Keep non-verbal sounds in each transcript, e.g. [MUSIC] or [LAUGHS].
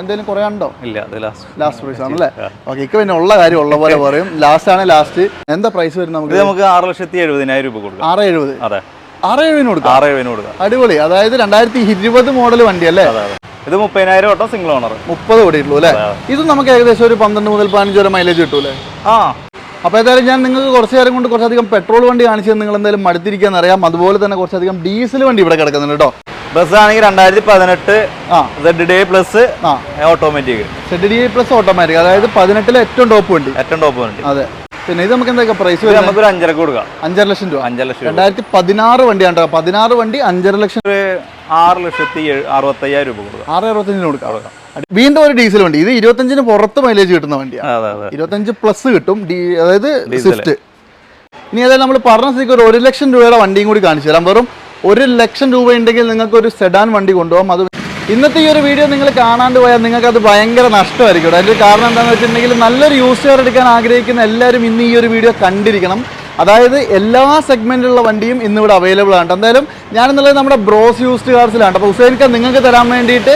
എന്തെങ്കിലും കുറയാണ്ടോ ഇല്ല ലാസ്റ്റ് പ്രൈസ് ആണല്ലേ? ഓക്കെ ഇക്ക പിന്നെ ഉള്ള കാര്യം ഉള്ള പോലെ പറയും. ലാസ്റ്റ് ആണ് ലാസ്റ്റ് എന്താ പ്രൈസ് വരും ഇത് നമുക്ക് നമുക്ക് ആറ് ലക്ഷത്തി എഴുപതിനായിരം രൂപ കൊടുക്കും. ആറ് എഴുപത്? അതെ. ആറ് എഴുപതിന് കൊടുക്കാം? ആറ് എഴുപതിന് കൊടുക്കാം. അടിപൊളി. അതായത് രണ്ടായിരത്തി ഇരുപത് മോഡൽ വണ്ടി അല്ലേ? ഇത് മുപ്പതിനായിരം ഓട്ടോ സിംഗിൾ ഓണർ മുപ്പത് ഓടിയിട്ടുള്ളൂ അല്ലേ? ഇത് നമുക്ക് ഏകദേശം ഒരു പന്ത്രണ്ട് മുതൽ പതിനഞ്ച് വരെ മൈലേജ് കിട്ടൂലേ? ആ. അപ്പോൾ ഏതായാലും ഞാൻ നിങ്ങൾക്ക് കുറച്ച് നേരം കൊണ്ട് കുറച്ചധികം പെട്രോൾ വണ്ടി കാണിച്ചത് നിങ്ങൾ എന്തായാലും മടുത്തിരിക്കാൻ അറിയാം. അതുപോലെ തന്നെ കുറച്ചധികം ഡീസൽ വണ്ടി ഇവിടെ കിടക്കുന്നുണ്ട് കേട്ടോ. ബസ് ആണെങ്കിൽ രണ്ടായിരത്തി പതിനെട്ട് ആ സെഡ് ഡി പ്ലസ് ആ. Automatic Z D plus automatic അതായത് പതിനെട്ടിലെ ഏറ്റവും ടോപ്പ് വണ്ടി. ഏറ്റവും ടോപ്പ് വണ്ടി. അതെ. പിന്നെ ഇത് നമുക്ക് എന്തൊക്കെ പ്രൈസ് നമുക്ക് നമുക്കൊരു അഞ്ചര കൊടുക്കാം. അഞ്ചര ലക്ഷം രൂപ. അഞ്ചര ലക്ഷം. രണ്ടായിരത്തി പതിനാറ് വണ്ടിയാണ് കേട്ടോ. പതിനാറ് വണ്ടി അഞ്ചര ലക്ഷം ഒരു ആറ് ലക്ഷത്തി അറുപത്തയ്യായിരം രൂപ കൊടുക്കാം. ആറ് അറുപത്തഞ്ചിന് കൊടുക്കാം. വീണ്ടും ഒരു ഡീസൽ വണ്ടി. ഇത് ഇരുപത്തഞ്ചിന് പുറത്ത് മൈലേജ് കിട്ടുന്ന വണ്ടിയാണ്. ഇരുപത്തഞ്ച് പ്ലസ് കിട്ടും. അതായത് സ്വിഫ്റ്റ് ഇനി അതായത് നമ്മൾ പറഞ്ഞ സ്ഥിതിക്ക് ഒരു ഒരു ലക്ഷം രൂപയുടെ വണ്ടിയും കൂടി കാണിച്ചു തരാം. വെറും ഒരു ലക്ഷം രൂപ ഉണ്ടെങ്കിൽ നിങ്ങൾക്ക് ഒരു സെഡാൻ വണ്ടി കൊണ്ടുപോകാം. അത് ഇന്നത്തെ ഈ ഒരു വീഡിയോ നിങ്ങൾ കാണാണ്ട് പോയാൽ നിങ്ങൾക്ക് അത് ഭയങ്കര നഷ്ടമായിരിക്കും. അതിന്റെ കാരണം എന്താണെന്ന് വെച്ചിട്ടുണ്ടെങ്കിൽ നല്ലൊരു യൂസ് എടുക്കാൻ ആഗ്രഹിക്കുന്ന എല്ലാവരും ഇന്ന് ഈ ഒരു വീഡിയോ കണ്ടിരിക്കണം. അതായത് എല്ലാ സെഗ്മെന്റിലുള്ള വണ്ടിയും ഇന്നിവിടെ അവൈലബിൾ ആണ്. എന്തായാലും ഞാനെന്നുള്ളത് നമ്മുടെ ബ്രോസ് യൂസ്ഡ് കാർസിലാണ് അപ്പോൾ ഹുസൈൻക്ക് നിങ്ങൾക്ക് തരാൻ വേണ്ടിയിട്ട്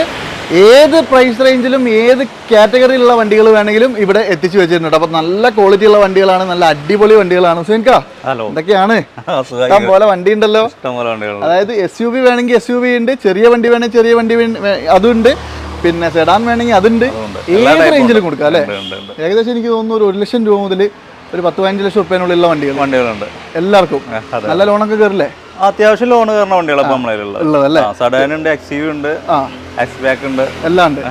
ഏത് പ്രൈസ് റേഞ്ചിലും ഏത് കാറ്റഗറിയിലുള്ള വണ്ടികൾ വേണമെങ്കിലും ഇവിടെ എത്തിച്ചു വെച്ചിട്ടുണ്ട്. അപ്പൊ നല്ല ക്വാളിറ്റി ഉള്ള വണ്ടികളാണ് നല്ല അടിപൊളി വണ്ടികളാണ്. സുനിക്ക ഹലോ എന്തൊക്കെയാണ്? പോലെ വണ്ടി ഉണ്ടല്ലോ. അതായത് എസ് യു വി വേണമെങ്കിൽ എസ് യു വി ഉണ്ട് ചെറിയ വണ്ടി വേണമെങ്കിൽ ചെറിയ വണ്ടി അതുണ്ട്. പിന്നെ സെഡാൻ വേണമെങ്കിൽ അതുണ്ട്. ഏത് റേഞ്ചിൽ റേഞ്ചിലും കൊടുക്കാം അല്ലേ. ഏകദേശം എനിക്ക് തോന്നുന്നു ഒരു ഒരു ലക്ഷം രൂപ മുതൽ ഒരു പത്ത് പതിനഞ്ച് ലക്ഷം റുപ്യനുള്ളിലുള്ള വണ്ടികൾ. വണ്ടികളുണ്ട്. എല്ലാവർക്കും. നല്ല ലോണൊക്കെ കയറില്ലേ അത്യാവശ്യം ലോൺ കയറുന്ന വണ്ടികളാണ് നമ്മളതിലുള്ളത് സഡാൻ ഉണ്ട് എക്സ് ഉണ്ട് എക്സ് ബാക്ക് ഉണ്ട്. എല്ലാം ഉണ്ട്.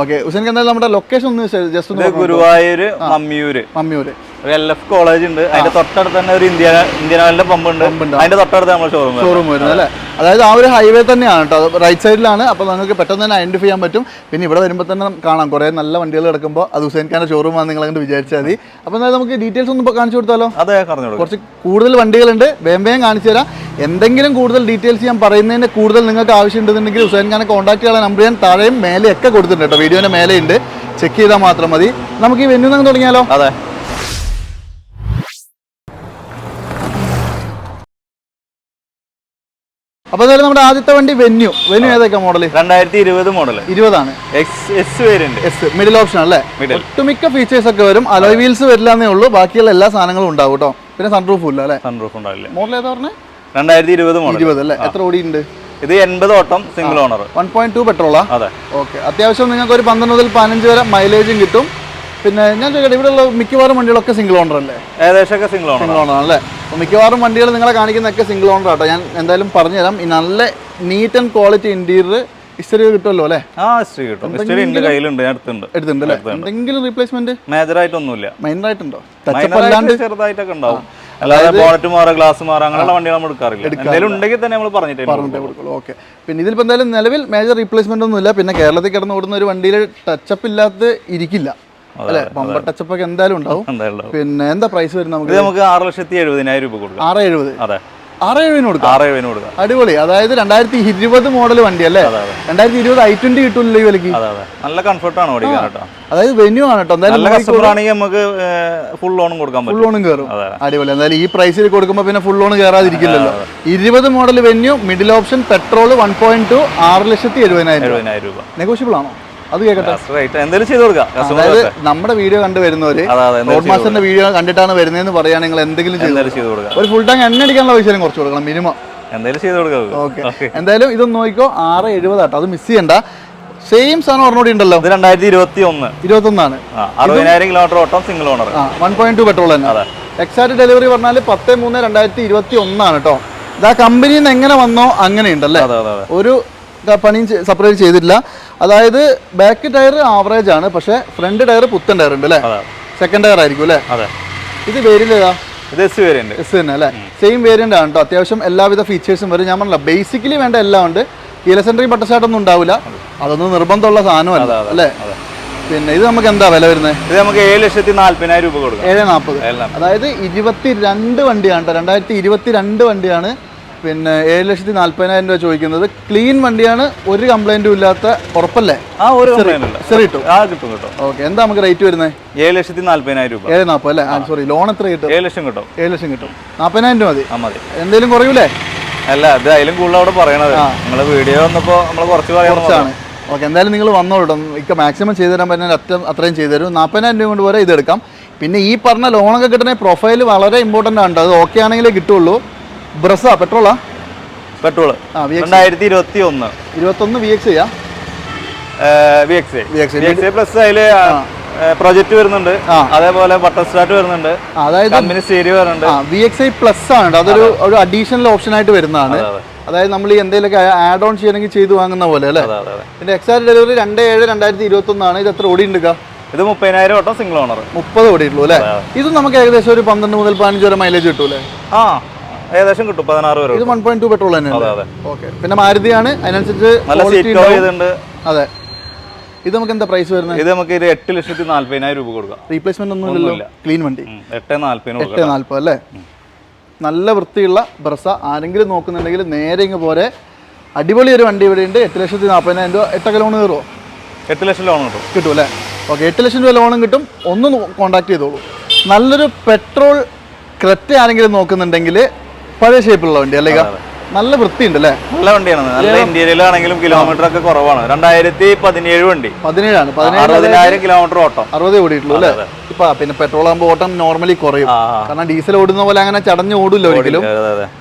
ഓക്കെ ഹുസൈൻ എന്തായാലും നമ്മുടെ ലൊക്കേഷൻ ഒന്ന് ജസ്റ്റ് ഗുരുവായൂര് മമ്മിയൂര്. മമ്മിയൂര്. ഒരു എൽ എഫ് കോളേജ് ഉണ്ട്. അതിന്റെ തൊട്ടടുത്ത് തന്നെ ഒരു ഇന്ത്യ ഇന്ത്യൻ ഓയിലിന്റെ പമ്പ് ഉണ്ട് അതിന്റെ തൊട്ടടുത്ത് നമ്മുടെ ഷോറൂം ഷോറൂം വരുന്നത് അല്ലേ? അതായത് ആ ഒരു ഹൈവേ തന്നെയാണ് കേട്ടോ റൈറ്റ് സൈഡിലാണ് അപ്പോൾ നിങ്ങൾക്ക് പെട്ടെന്ന് തന്നെ ഐഡന്റിഫൈ ചെയ്യാൻ പറ്റും. പിന്നെ ഇവിടെ വരുമ്പോൾ തന്നെ കാണാം. കുറേ നല്ല വണ്ടികൾ കിടക്കുമ്പോൾ അത് ഹുസൈൻ ഖാന്റെ ഷോറൂമാണ് നിങ്ങൾ അങ്ങോട്ട് വിചാരിച്ചാൽ മതി. അപ്പോൾ എന്തായാലും നമുക്ക് ഡീറ്റെയിൽസ് ഒന്നും ഇപ്പൊ കാണിച്ചു കൊടുത്താലോ? അതെ കുറച്ച് കൂടുതൽ വണ്ടികളുണ്ട്. വേഗം വേഗം കാണിച്ചു തരാം. എന്തെങ്കിലും കൂടുതൽ ഡീറ്റെയിൽസ് ഞാൻ പറയുന്നതിന്റെ കൂടുതൽ നിങ്ങൾക്ക് ആവശ്യമുണ്ടെന്നുണ്ടെങ്കിൽ ഹുസൈൻ ഖാനെ കോൺടാക്ട് ചെയ്യാനുള്ള നമ്പർ ഞാൻ താഴെയും മേലെയൊക്കെ കൊടുത്തിട്ടുണ്ട് കേട്ടോ വീഡിയോന്റെ മേലെയുണ്ട്. ചെക്ക് ചെയ്താൽ മാത്രം മതി. നമുക്ക് ഈ വെന്യൂ നിന്ന് തുടങ്ങിയാലോ? അതെ. അപ്പോൾ എന്തായാലും നമ്മുടെ ആദ്യത്തെ വണ്ടി വെന്യൂ വെന്യൂ ഏതൊക്കെ മോഡൽ രണ്ടായിരത്തി ഇരുപത് മോഡൽ ഇരുപതാണ്. X S variant S middle option അല്ലേ? ഒട്ടുമിക്ക ഫീച്ചേഴ്സ് ഒക്കെ വരും. അലോയ് വീൽസ് വരില്ല എന്നേ ഉള്ളൂ. ബാക്കിയുള്ള എല്ലാ സാധനങ്ങളും ഉണ്ടാവും കേട്ടോ. പിന്നെ സൺറൂഫ് ഇല്ല അല്ലേ? സൺറൂഫ് ഉണ്ടാവില്ല. മോഡൽ ഏതാ പറഞ്ഞത് രണ്ടായിരത്തി ഇരുപത് മോഡൽ ഇരുപത് അല്ലേ? എത്ര ഓടിയുണ്ട് ഇത് എൺപത് ഓട്ടം single owner one point two പെട്രോളാ അതെ. ഓക്കെ അത്യാവശ്യം നിങ്ങൾക്ക് ഒരു പന്ത്രണ്ട് മുതൽ പതിനഞ്ച് വരെ മൈലേജും കിട്ടും. പിന്നെ ഞാൻ ചോദിക്കട്ടെ ഇവിടെയുള്ള മിക്കവാറും വണ്ടികളൊക്കെ സിംഗിൾ ഓണർ അല്ലേ? ഏകദേശമൊക്കെ സിംഗിൾ ഓണർ സിംഗിൾ ഓണർ ആണല്ലേ അപ്പോൾ മിക്കവാറും വണ്ടികൾ നിങ്ങളെ കാണിക്കുന്നതൊക്കെ സിംഗിൾ ഓണർ ആട്ടോ. ഞാൻ എന്തായാലും പറഞ്ഞുതരാം. ഈ നല്ല neat and quality interior history കിട്ടുമല്ലോ അല്ലേ? ആ ഹിസ്റ്ററി കിട്ടും. ഹിസ്റ്ററി എന്റെ കയ്യിലുണ്ട് ഞാൻ എടുത്തുണ്ട് എടുത്തുണ്ട് അല്ലേ? എന്തെങ്കിലും റീപ്ലേസ്മെന്റ് മേജർ ആയിട്ടൊന്നുമില്ല. മൈനർ ആയിട്ടുണ്ടോ? ഉണ്ടോ ടച്ചപ്പ് അപ്പ് അല്ലാണ്ട്? ചെറുതായിട്ടൊക്കെ ഉണ്ടാവും. അല്ലാതെ ബോണറ്റ് മാറുക ഗ്ലാസ് മാറുക അങ്ങനെയുള്ള വണ്ടികൾ നമ്മൾ എടുക്കാറില്ല. എന്തെങ്കിലും ഉണ്ടെങ്കിൽ തന്നെ നമ്മൾ പറഞ്ഞിട്ടേ ഓക്കെ പിന്നെ ഇതിലിപ്പോൾ എന്തായാലും നിലവിൽ മേജർ റീപ്ലേസ്മെന്റ് ഒന്നുമില്ല. പിന്നെ കേരളത്തിൽ കിടന്ന് ഓടുന്ന ഒരു വണ്ടിയിൽ ടച്ചപ്പ് ഇല്ലാത്ത ഇരിക്കില്ല. അല്ലേ? ബമ്പർ ടച്ചപ്പ് ഒക്കെ എന്തായാലും ഉണ്ടാവും. പിന്നെ എന്താ പ്രൈസ് വരും നമുക്ക്? നമുക്ക് ആറ് ലക്ഷത്തി എഴുപതിനായിരം രൂപ കൊടുക്കാം. ആറ് എഴുപത്? അതെ. ആറ് എഴുപതിന് കൊടുക്കാം? ആറ് എഴുപതിന് കൊടുക്കാം. അടിപൊളി. അതായത് രണ്ടായിരത്തി ഇരുപത് മോഡൽ വണ്ടി അല്ലേ? രണ്ടായിരത്തി ഇരുപത് ഐ ട്വന്റി കിട്ടൂല്ലോ ഈ വിലക്ക് നല്ല കംഫർട്ടാണ് ഓടിക്കാൻ കേട്ടോ. അതായത് വെന്യൂ ആണ് കേട്ടോ. എന്തായാലും നമുക്ക് ഫുൾ ലോണും കൊടുക്കാൻ ഫുൾ ലോണും കയറും അടിപൊളി. എന്തായാലും ഈ പ്രൈസിൽ കൊടുക്കുമ്പോൾ പിന്നെ ഫുൾ ലോൺ കയറാതിരിക്കില്ലല്ലോ ഇരുപത് model Venue middle option petrol one point two ആറ് ലക്ഷത്തി എഴുപതിനായിരം രൂപ. നെഗോഷ്യബിൾ ആണോ? അത് കേൾക്കട്ടെ റേറ്റ് എന്തെങ്കിലും ചെയ്ത് കൊടുക്കാം. അതായത് നമ്മുടെ വീഡിയോ കണ്ട് വരുന്നവര് റോഡ് മാസ്റ്ററിന്റെ വീഡിയോ കണ്ടിട്ടാണ് വരുന്നതെന്ന് പറയാൻ നിങ്ങൾ എന്തെങ്കിലും ചെയ്തു ഒരു ഫുൾ ടാങ്ക് എണ്ണ അടിക്കാനുള്ള പൈസ കുറച്ച് കൊടുക്കണം മിനിമം എന്തായാലും ചെയ്ത് കൊടുക്കാം. ഓക്കെ എന്തായാലും ഇതൊന്ന് നോക്കിക്കോ. ആറ് എഴുപതാട്ടോ അത് മിസ് ചെയ്യണ്ട. സെയിം സാധനം ഒരെണ്ണോടി ഉണ്ടല്ലോ ഇത് രണ്ടായിരത്തി ഇരുപത്തി ഒന്ന് ഇരുപത്തൊന്നാണ്. ആ അറുപതിനായിരം കിലോമീറ്റർ ഓട്ടം സിംഗിൾ ഓണർ ആ വൺ പോയിന്റ് ടു പെട്രോൾ തന്നെ. എക്സാക്ട് ഡെലിവറി പറഞ്ഞാൽ പത്ത് മൂന്ന് രണ്ടായിരത്തി ഇരുപത്തി ഒന്നാണ് കേട്ടോ ഇത് കമ്പനിയിൽ നിന്ന് എങ്ങനെ വന്നോ അങ്ങനെ ഉണ്ടല്ലേ ഒരു പണിയും സെപ്പറേറ്റ് ചെയ്തിട്ടില്ല. അതായത് ബാക്ക് ടയർ ആവറേജ് ആണ്. പക്ഷേ ഫ്രണ്ട് ടയർ പുത്തൻ ടയർ ഉണ്ട് അല്ലേ? സെക്കൻഡ് ടയർ ആയിരിക്കും അല്ലേ? അതെ. ഇത് വേരിയന്റ് ഏതാ? ഇത് എസ് വേരിയന്റ് എസ് തന്നെ അല്ലേ? സെയിം വേരിയന്റ് ആണ് കേട്ടോ അത്യാവശ്യം എല്ലാവിധ ഫീച്ചേഴ്സും വരും. ഞാൻ പറഞ്ഞില്ല ബേസിക്കലി വേണ്ട എല്ലാം ഉണ്ട്. കീല പട്ടശാട്ട് ബട്ടർഷാട്ടൊന്നും ഉണ്ടാവില്ല. അതൊന്നും നിർബന്ധമുള്ള സാധനമല്ല അല്ലേ? പിന്നെ ഇത് നമുക്ക് എന്താ വില വരുന്നത് ഇത് നമുക്ക് ഏഴ് ലക്ഷത്തി നാല്പതിനായിരം രൂപ കൊടുക്കാം. ഏഴ് നാൽപ്പത് അതായത് ഇരുപത്തി രണ്ട് വണ്ടിയാണ് കേട്ടോ രണ്ടായിരത്തി ഇരുപത്തി രണ്ട് വണ്ടിയാണ് പിന്നെ ഏഴ് ലക്ഷത്തി നാല്പതിനായിരം രൂപ ചോദിക്കുന്നത്. ക്ലീൻ വണ്ടിയാണ് ഒരു കംപ്ലൈന്റും ഇല്ലാത്ത ഉറപ്പല്ലേ? ആ ഒരു ശരി കിട്ടും ആ കിട്ടും കിട്ടും. ഓക്കെ എന്താ നമുക്ക് റേറ്റ് വരുന്നത് ഏഴ് ലക്ഷത്തി നാല്പതിനായിരം രൂപ ഏഴ് നാൽപ്പത് അല്ലേ സോറി ലോൺ എത്ര കിട്ടും? ഏഴ് ലക്ഷം കിട്ടും. ഏഴ് ലക്ഷം കിട്ടും. നാൽപ്പതിനായിരം രൂപ മതി. ആ മതി. എന്തെങ്കിലും കുറയൂലേ? അല്ല അത് അതിലും കൂടുതൽ അവിടെ പറയണത്. നിങ്ങളെ വീഡിയോ വന്നപ്പോ നമ്മൾ കുറച്ച് കുറച്ചാണ്. ഓക്കെ എന്തായാലും നിങ്ങൾ വന്നോളൂ ഇക്ക മാക്സിമം ചെയ്തു തരാൻ പറ്റുന്ന അറ്റം അത്രയും ചെയ്തു തരും. നാൽപ്പതിനായിരം രൂപ കൊണ്ട് വരെ ഇത് എടുക്കാം പിന്നെ ഈ പറഞ്ഞ ലോണൊക്കെ കിട്ടുന്ന പ്രൊഫൈൽ വളരെ ഇമ്പോർട്ടന്റ് ആണ് അത് ഓക്കെ ആണെങ്കിലേ കിട്ടുള്ളൂ. ബ്രസ്സാ പെട്രോളാ? പെട്രോൾ എക്സ് രണ്ടായിരത്തി ഇരുപത്തി ഒന്ന് ഇരുപത്തൊന്ന് വി എക്സ് ചെയ്യാ V X V X plus അതിൽ പ്രൊജക്ട് വരുന്നുണ്ട്. അതേപോലെ ബട്ടർ സ്റ്റാർട്ട് വരുന്നുണ്ട്. അതായത് കമ്പനി സ്റ്റീരിയോ വരുന്നുണ്ട്. വി എക്സ് ഐ പ്ലസ് ആണ് അതൊരു ഒരു അഡീഷണൽ ഓപ്ഷൻ ആയിട്ട് വരുന്നതാണ്. അതെ, അതെ. അതായത് നമ്മൾ ഈ എന്തെങ്കിലുമൊക്കെ ആഡ് ഓൺ ചെയ്യണമെങ്കിൽ ചെയ്തു വാങ്ങുന്ന പോലെ അല്ലേ? ഇതിന്റെ എക്സാക്ട് ഡെലിവറി രണ്ട് ഏഴ് രണ്ടായിരത്തി ഇരുപത്തി ഒന്നാണ് ഇത് എത്ര ഓടി ഉണ്ട് ഇത് മുപ്പതിനായിരം ഓട്ടം സിംഗിൾ ഓണർ മുപ്പത് ഓടിയിട്ടുള്ളൂ അല്ലേ? ഇത് നമുക്ക് ഏകദേശം ഒരു പന്ത്രണ്ട് മുതൽ പതിനഞ്ച് വരെ മൈലേജ് കിട്ടൂലേ? ആ ഏകദേശം കിട്ടും പതിനാറ് വരെ ഇത് വൺ പോയിന്റ് ടു പെട്രോൾ തന്നെ അതെ അതെ. ഓക്കെ പിന്നെ മാരുതിയാണ് അതിനനുസരിച്ച് നല്ല സീറ്റ്. ചെയ്തിട്ടുണ്ട്. അതെ. ഇത് നമുക്ക് എന്താ പ്രൈസ് വരുന്നത്? ഇത് നമുക്ക് എട്ട് ലക്ഷത്തി നാല്പതിനായിരം രൂപ കൊടുക്കാം. റീപ്ലേസ്മെന്റ് ഒന്നും ഇല്ലല്ലോ ക്ലീൻ വണ്ടി. എട്ട് നാല്പതിന് എട്ട് നാല്പത് അല്ലേ? നല്ല വൃത്തിയുള്ള ബ്രസ ആരെങ്കിലും നോക്കുന്നുണ്ടെങ്കിൽ നേരെ ഇങ്ങ് പോലെ അടിപൊളി ഒരു വണ്ടി ഇവിടെ ഉണ്ട്. എട്ട് ലക്ഷത്തി നാൽപ്പതിനായിരം രൂപ. എട്ടൊക്കെ ലോൺ കയറുമോ എട്ട് ലക്ഷം ലോൺ കിട്ടും. കിട്ടും അല്ലേ? ഓക്കെ എട്ട് ലക്ഷം രൂപ ലോണും കിട്ടും. ഒന്ന് കോൺടാക്ട് ചെയ്തോളൂ. നല്ലൊരു പെട്രോൾ ക്രെറ്റ ആരെങ്കിലും നോക്കുന്നുണ്ടെങ്കിൽ പഴയ ഷേപ്പിലുള്ള വണ്ടി അല്ലേ നല്ല വൃത്തിയുണ്ട് അല്ലേ നല്ല വണ്ടിയാണ് നല്ല ഇന്ത്യയിലാണെങ്കിലും കിലോമീറ്റർ ഒക്കെ കുറവാണ്. രണ്ടായിരത്തി പതിനേഴ് വണ്ടി. പതിനേഴാണ്. പതിനേഴ് അറുപതിനായിരം കിലോമീറ്റർ ഓട്ടം. അറുപത് ഓടിയിട്ടുള്ളൂ അല്ലേ? ഇപ്പൊ പിന്നെ പെട്രോൾ ആകുമ്പോൾ ഓട്ടം നോർമലി കുറയും. കാരണം ഡീസൽ ഓടുന്ന പോലെ അങ്ങനെ ചടഞ്ഞ് ഓടില്ല ഒരിക്കലും.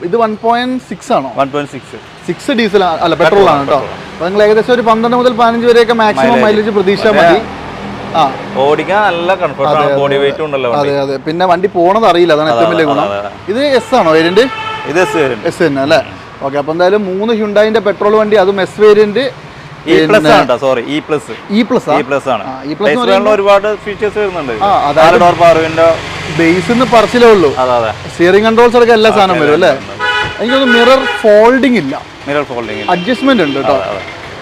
ഇത് വൺ പോയിന്റ് സിക്സ് ആണോ? One point six six diesel അല്ല പെട്രോൾ ആണ് കേട്ടോ. അപ്പൊ നിങ്ങൾ ഏകദേശം ഒരു പന്ത്രണ്ട് മുതൽ പതിനഞ്ച് വരെയൊക്കെ മാക്സിമം മൈലേജ് പ്രതീക്ഷിച്ചാൽ മതി. ഓടിക്കാൻ നല്ല കംഫർട്ടാണ് ബോഡി വെയിറ്റ് ഉണ്ടല്ലോ അതെ അതെ. പിന്നെ വണ്ടി പോണത് അറിയില്ല അതാണ് ഏറ്റവും വലിയ ഗുണം. ഇത് എസ് ആണോ വേരിയന്റ് ഇത് എസ് തന്നെ അല്ലേ? ഓക്കെ അപ്പൊ എന്തായാലും മൂന്ന് ഹ്യുണ്ടായിന്റെ പെട്രോൾ വണ്ടി അതും S plus sorry E plus E plus E plus ആണ്. ഒരുപാട് ഫീച്ചേഴ്സ് വരുന്നുണ്ട് ബേസിന്ന് പറച്ചിലേ ഉള്ളൂ. സ്റ്റിയറിംഗ് കൺട്രോൾസ് അടക്കം എല്ലാ സാധനം വരും അല്ലേ? എനിക്കൊന്ന് മിറർ ഫോൾഡിംഗ് ഇല്ല. മിറർ ഫോൾഡിംഗ് അഡ്ജസ്റ്റ്മെന്റ് ഉണ്ട് കേട്ടോ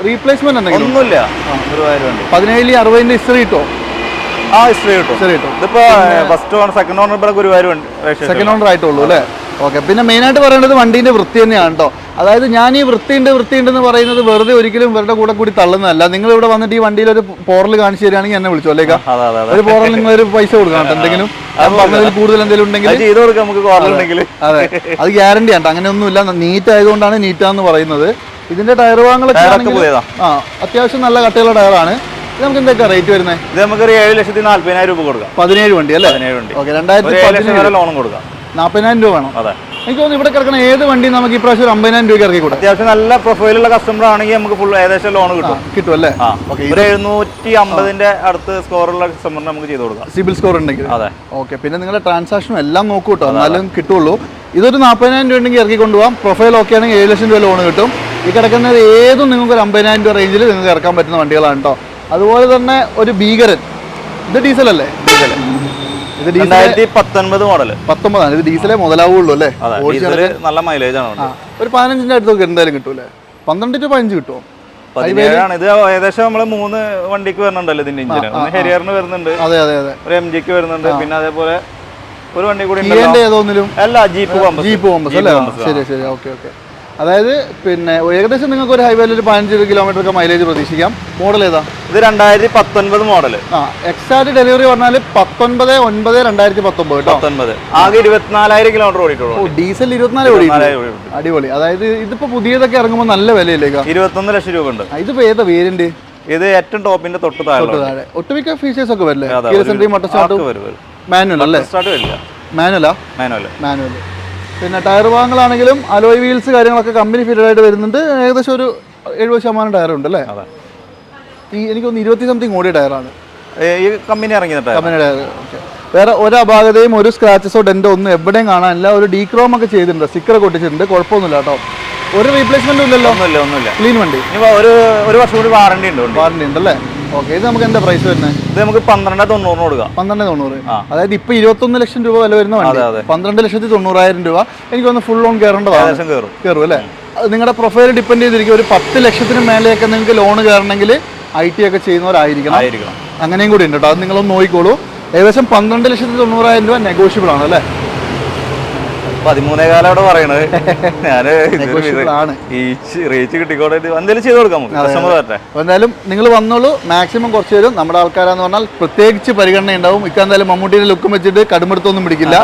റീപ്ലേസ്മെന്റ് എന്തെങ്കിലും ഒന്നുമില്ല. പതിനേഴിൽ അറുപതിന്റെ ഹിസ്റ്ററി കിട്ടോ? ആ ഹിസ്റ്ററി കിട്ടും. ഹിസ്റ്ററി കിട്ടും. ഇതിപ്പോ first owner second owner Guruvayur. Second owner ആയിട്ടുള്ളൂ അല്ലേ? ഓക്കെ പിന്നെ മെയിനായിട്ട് പറയേണ്ടത് വണ്ടീന്റെ വൃത്തി തന്നെയാണ് കേട്ടോ അതായത് ഞാൻ ഈ വൃത്തിയുണ്ട് വൃത്തിയുണ്ട് എന്ന് പറയുന്നത് വെറുതെ ഒരിക്കലും ഇവരുടെ കൂടെ കൂടി തള്ളുന്നതല്ല. നിങ്ങൾ ഇവിടെ വന്നിട്ട് ഈ വണ്ടിയിൽ ഒരു പോറൽ കാണിച്ചു തരികയാണെങ്കിൽ എന്നെ വിളിച്ചു അല്ലേക്കാ? ഒരു പോറൽ നിങ്ങൾ ഒരു പൈസ കൊടുക്കണം എന്തെങ്കിലും. പറഞ്ഞതിൽ കൂടുതൽ എന്തെങ്കിലും ഉണ്ടെങ്കിൽ അത് അതെ അത്. ഗ്യാരണ്ടി ആണ് അങ്ങനെ ഒന്നുമില്ല നീറ്റ് ആയതുകൊണ്ടാണ് നീറ്റാന്ന് പറയുന്നത്. ഇതിന്റെ ടയർ പുതിയതാ. ആ അത്യാവശ്യം നല്ല കട്ടിയുള്ള ടയറാണ് നമുക്ക് എന്തൊക്കെ റേറ്റ് വരുന്നത്? ഇത് നമുക്ക് ഒരു ഏഴ് ലക്ഷത്തി നാല്പതിനായിരം രൂപ കൊടുക്കാം. പതിനേഴ് വണ്ടി അല്ലേ? പതിനേഴ് വണ്ടി. ഓക്കെ രണ്ടായിരത്തി വരെ ലോണും കൊടുക്കാം. നാൽപ്പതിനായിരം രൂപ വേണം. അതെ. എനിക്ക് തോന്നുന്നു ഇവിടെ കിടക്കുന്ന ഏത് വണ്ടി നമുക്ക് ഇപ്രാവശ്യം ഒരു അമ്പതിനായിരം രൂപയ്ക്ക് ഇറക്കി കൂടെ അത്യാവശ്യം നല്ല പ്രൊഫൈലുള്ള കസ്റ്റമർ ആണെങ്കിൽ നമുക്ക് ഫുൾ ഏകദേശം ലോൺ കിട്ടും. കിട്ടും അല്ലേ? ഒരു എഴുന്നൂറ്റി അമ്പതിന്റെ അടുത്ത് സ്കോറുള്ള കസ്റ്റമറിന് നമുക്ക് ചെയ്ത് കൊടുക്കാം. സിബിൽ സ്കോർ ഉണ്ടെങ്കിൽ. അതെ. ഓക്കെ പിന്നെ നിങ്ങളുടെ ട്രാൻസാക്ഷനും എല്ലാം നോക്കൂ കേട്ടോ എന്നാലും കിട്ടുള്ളൂ. ഇതൊരു നാൽപ്പതിനായിരം രൂപ ഉണ്ടെങ്കിൽ ഇറക്കി കൊണ്ടുപോകാം പ്രൊഫൈൽ ഓക്കെ ആണെങ്കിൽ ഏഴ് ലക്ഷം രൂപ ലോൺ കിട്ടും. ഈ കിടക്കുന്നത് ഏതും നിങ്ങൾക്ക് ഒരു അമ്പതിനായിരം രൂപ റേഞ്ചിൽ നിങ്ങൾക്ക് ഇറക്കാൻ പറ്റുന്ന വണ്ടികളാണ് കേട്ടോ അതുപോലെ തന്നെ ഒരു ഭീകരൻ. ഇത് ഡീസൽ അല്ലേ? ഇത് രണ്ടായിരത്തി പത്തൊൻപത് മോഡൽ പത്തൊമ്പതാണ്. ഇത് ഡീസലേ മുതലാവുള്ളൂ അല്ലേ? നല്ല മൈലേജ് ആണ് ഒരു പതിനഞ്ചിന്റെ അടുത്തൊക്കെ എന്തായാലും കിട്ടൂലേ പന്ത്രണ്ട് ടു പതിനഞ്ച് കിട്ടുമോ പതിനേഴാണ്. ഇത് ഏകദേശം നമ്മൾ മൂന്ന് വണ്ടിക്ക് വരുന്നുണ്ടല്ലോ ഇതിന്റെ ഇഞ്ചിന് ഒന്ന് ഹെരിയറിന് വരുന്നുണ്ട് അതെ അതെ അതെ. ഒരു എം ജിക്ക് വരുന്നുണ്ട് പിന്നെ അതേപോലെ ഒരു വണ്ടി കൂടി അല്ല ജീപ്പ് ജീപ്പ് കോമ്പസ് അല്ലേ? ശരി ശരി. Okay okay. അതായത് പിന്നെ ഏകദേശം നിങ്ങൾക്ക് ഒരു ഹൈവേയിൽ ഒരു പതിനഞ്ച് കിലോമീറ്റർ ഒക്കെ മൈലേജ് പ്രതീക്ഷിക്കാം. മോഡൽ ഏതാ? ഇത് രണ്ടായിരത്തി പത്തൊൻപത് മോഡൽ ആ എക്സാക്ട് ഡെലിവറി പറഞ്ഞാൽ പത്തൊൻപത് ഒൻപത് രണ്ടായിരത്തി പത്തൊമ്പത് പത്തൊൻപത്. ആകെ ഇരുപത്തിനാലായിരം കിലോമീറ്റർ ഓടിയിട്ടുള്ളൂ. ഡീസൽ ഇരുപത്തിനാല് ഓടി അടിപൊളി. അതായത് ഇതിപ്പോ പുതിയതൊക്കെ ഇറങ്ങുമ്പോൾ നല്ല വിലയില്ലേ ഇരുപത്തൊന്ന് ലക്ഷം രൂപ ഉണ്ട്. ഇതിപ്പോ ഏതാ വേരിയന്റ് ഇത് ഏറ്റവും ടോപ്പിന്റെ തൊട്ട് താഴെ. ഒട്ടുമിക്ക ഫീച്ചേഴ്സ് ഒക്കെ വരില്ലേ? സ്റ്റാർട്ടും മാനുവൽ അല്ലേ? മാനുവലാ മാനുവൽ മാനുവൽ പിന്നെ ടയർ ഭാഗങ്ങളാണെങ്കിലും അലോയ് വീൽസ് കാര്യങ്ങളൊക്കെ കമ്പനി ഫിറ്റഡ് ആയിട്ട് വരുന്നുണ്ട്. ഏകദേശം ഒരു എഴുപത് ശതമാനം ടയർ ഉണ്ട് അല്ലേ? അതെ. ഈ എനിക്ക് ഒന്ന് ഇരുപത്തി സംതിങ് ഓടിയ ടയറാണ് ഈ കമ്പനി ഇറങ്ങിയ കമ്പനി ടയർ. ഓക്കെ. വേറെ ഒരു അപാകതയും ഒരു സ്ക്രാച്ചസോ ഡെന്റോ ഒന്നും എവിടെയും കാണാനില്ല ഒരു ഡീക്രോം ഒക്കെ ചെയ്തിട്ടുണ്ട്. സ്റ്റിക്കർ ഒട്ടിച്ചിട്ടുണ്ട് കുഴപ്പമൊന്നുമില്ല കേട്ടോ. ഒരു റീപ്ലേസ്മെന്റും ഇല്ലല്ലോ. ഒന്നുമില്ല ഒന്നുമില്ല. ക്ലീൻ വണ്ടി. ഒരു ഒരു വർഷം കൂടി വാറണ്ടി ഉണ്ട് വാറണ്ടി ഉണ്ട് അല്ലേ ഓക്കെ ഇത് നമുക്ക് എന്താ പ്രൈസ് വരുന്നത്? ഇത് നമുക്ക് പന്ത്രണ്ട് തൊണ്ണൂറിന് കൊടുക്കാം. പന്ത്രണ്ട് തൊണ്ണൂറ്. അതായത് ഇപ്പൊ ഇരുപത്തൊന്ന് ലക്ഷം രൂപ വില വരുന്ന വണ്ടി. പന്ത്രണ്ട് ലക്ഷത്തി തൊണ്ണൂറായിരം രൂപ. എനിക്ക് ഒന്ന് ഫുൾ ലോൺ കയറേണ്ടതാണ്. കയറും. കയറും അല്ലേ? നിങ്ങളുടെ പ്രൊഫൈൽ ഡിപ്പെൻഡ് ചെയ്തിരിക്കും. ഒരു പത്ത് ലക്ഷത്തിന് മേലെയൊക്കെ നിങ്ങൾക്ക് ലോൺ കയറണമെങ്കിൽ ഐ ടി ഒക്കെ ചെയ്യുന്നവരായിരിക്കണം. അങ്ങനെയും കൂടി ഉണ്ട് കേട്ടോ അത് നിങ്ങളൊന്ന് നോക്കിക്കോളൂ. ഏകദേശം പന്ത്രണ്ട് ലക്ഷത്തി തൊണ്ണൂറായിരം രൂപ നെഗോഷ്യബിൾ ആണ് അല്ലേ? പതിമൂന്നേ കാലം അവിടെ പറയണത്. [LAUGHS] ഞാൻ. റീച്ച് കിട്ടിക്കോട്ടെ. എന്തെങ്കിലും ചെയ്ത് കൊടുക്കാം എന്തായാലും നിങ്ങൾ വന്നോളൂ. മാക്സിമം കുറച്ച് പേരും നമ്മുടെ ആൾക്കാരാന്ന് പറഞ്ഞാൽ പ്രത്യേകിച്ച് പരിഗണന ഉണ്ടാവും. ഇക്ക എന്തായാലും മമ്മൂട്ടിയുടെ ലുക്കും വെച്ചിട്ട് കടുമെടുത്തൊന്നും പിടിക്കില്ല.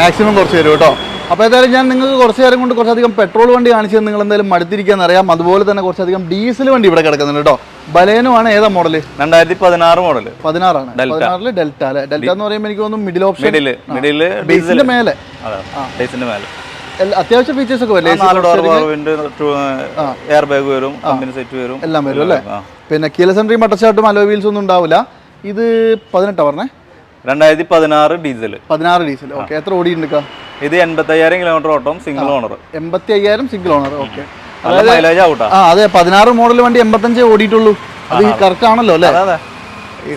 മാക്സിമം കുറച്ച് പേരും കേട്ടോ. അപ്പോൾ ഏതായാലും ഞാൻ നിങ്ങൾക്ക് കുറച്ച് നേരം കൊണ്ട് കുറച്ചധികം പെട്രോൾ വണ്ടി കാണിച്ചത് നിങ്ങൾ എന്തായാലും മടുത്തിരിക്കാന്ന് അറിയാം. അതുപോലെ തന്നെ കുറച്ചധികം ഡീസൽ വണ്ടി ഇവിടെ കിടക്കുന്നുണ്ട് കേട്ടോ. ബലേനോ ആണ് ഏതാ മോഡൽ രണ്ടായിരത്തി പതിനാറ് മോഡൽ പതിനാറാണ് പതിനാറിൽ ഡെൽറ്റ അല്ലെ? ഡെൽറ്റ എന്ന് പറയുമ്പോൾ എനിക്ക് തോന്നുന്നു മിഡിൽ ഓപ്ഷൻ മിഡിൽ മിഡിൽ ബേസിന്റെ മേലെ. അതെ ഡേസിന്റെ മേലെ. അത്യാവശ്യം ഫീച്ചേഴ്സ് ഒക്കെ എയർ ബാഗ് വരും സെറ്റ് വരും. എല്ലാം വരും അല്ലേ? പിന്നെ കീല സെൻട്രി മട്ടച്ചാട്ടും അലോ വീൽസ് ഒന്നും ഉണ്ടാവില്ല. ഇത് പതിനെട്ടാ പറഞ്ഞേ? രണ്ടായിരത്തി പതിനാറ് ഡീസൽ പതിനാറ് ഡീസൽ ഓക്കെ എത്ര ഓടി ഉണ്ട് ഇത് എൺപത്തയ്യായിരം കിലോമീറ്റർ ഓട്ടം സിംഗിൾ ഓണർ എൺപത്തി അയ്യായിരം സിംഗിൾ ഓണർ ഓക്കെ അതെ പതിനാറ് മോഡൽ വണ്ടി എൺപത്തഞ്ചേ ഓടിയിട്ടുള്ളൂ. അത് കറക്റ്റ് ആണല്ലോ അല്ലേ?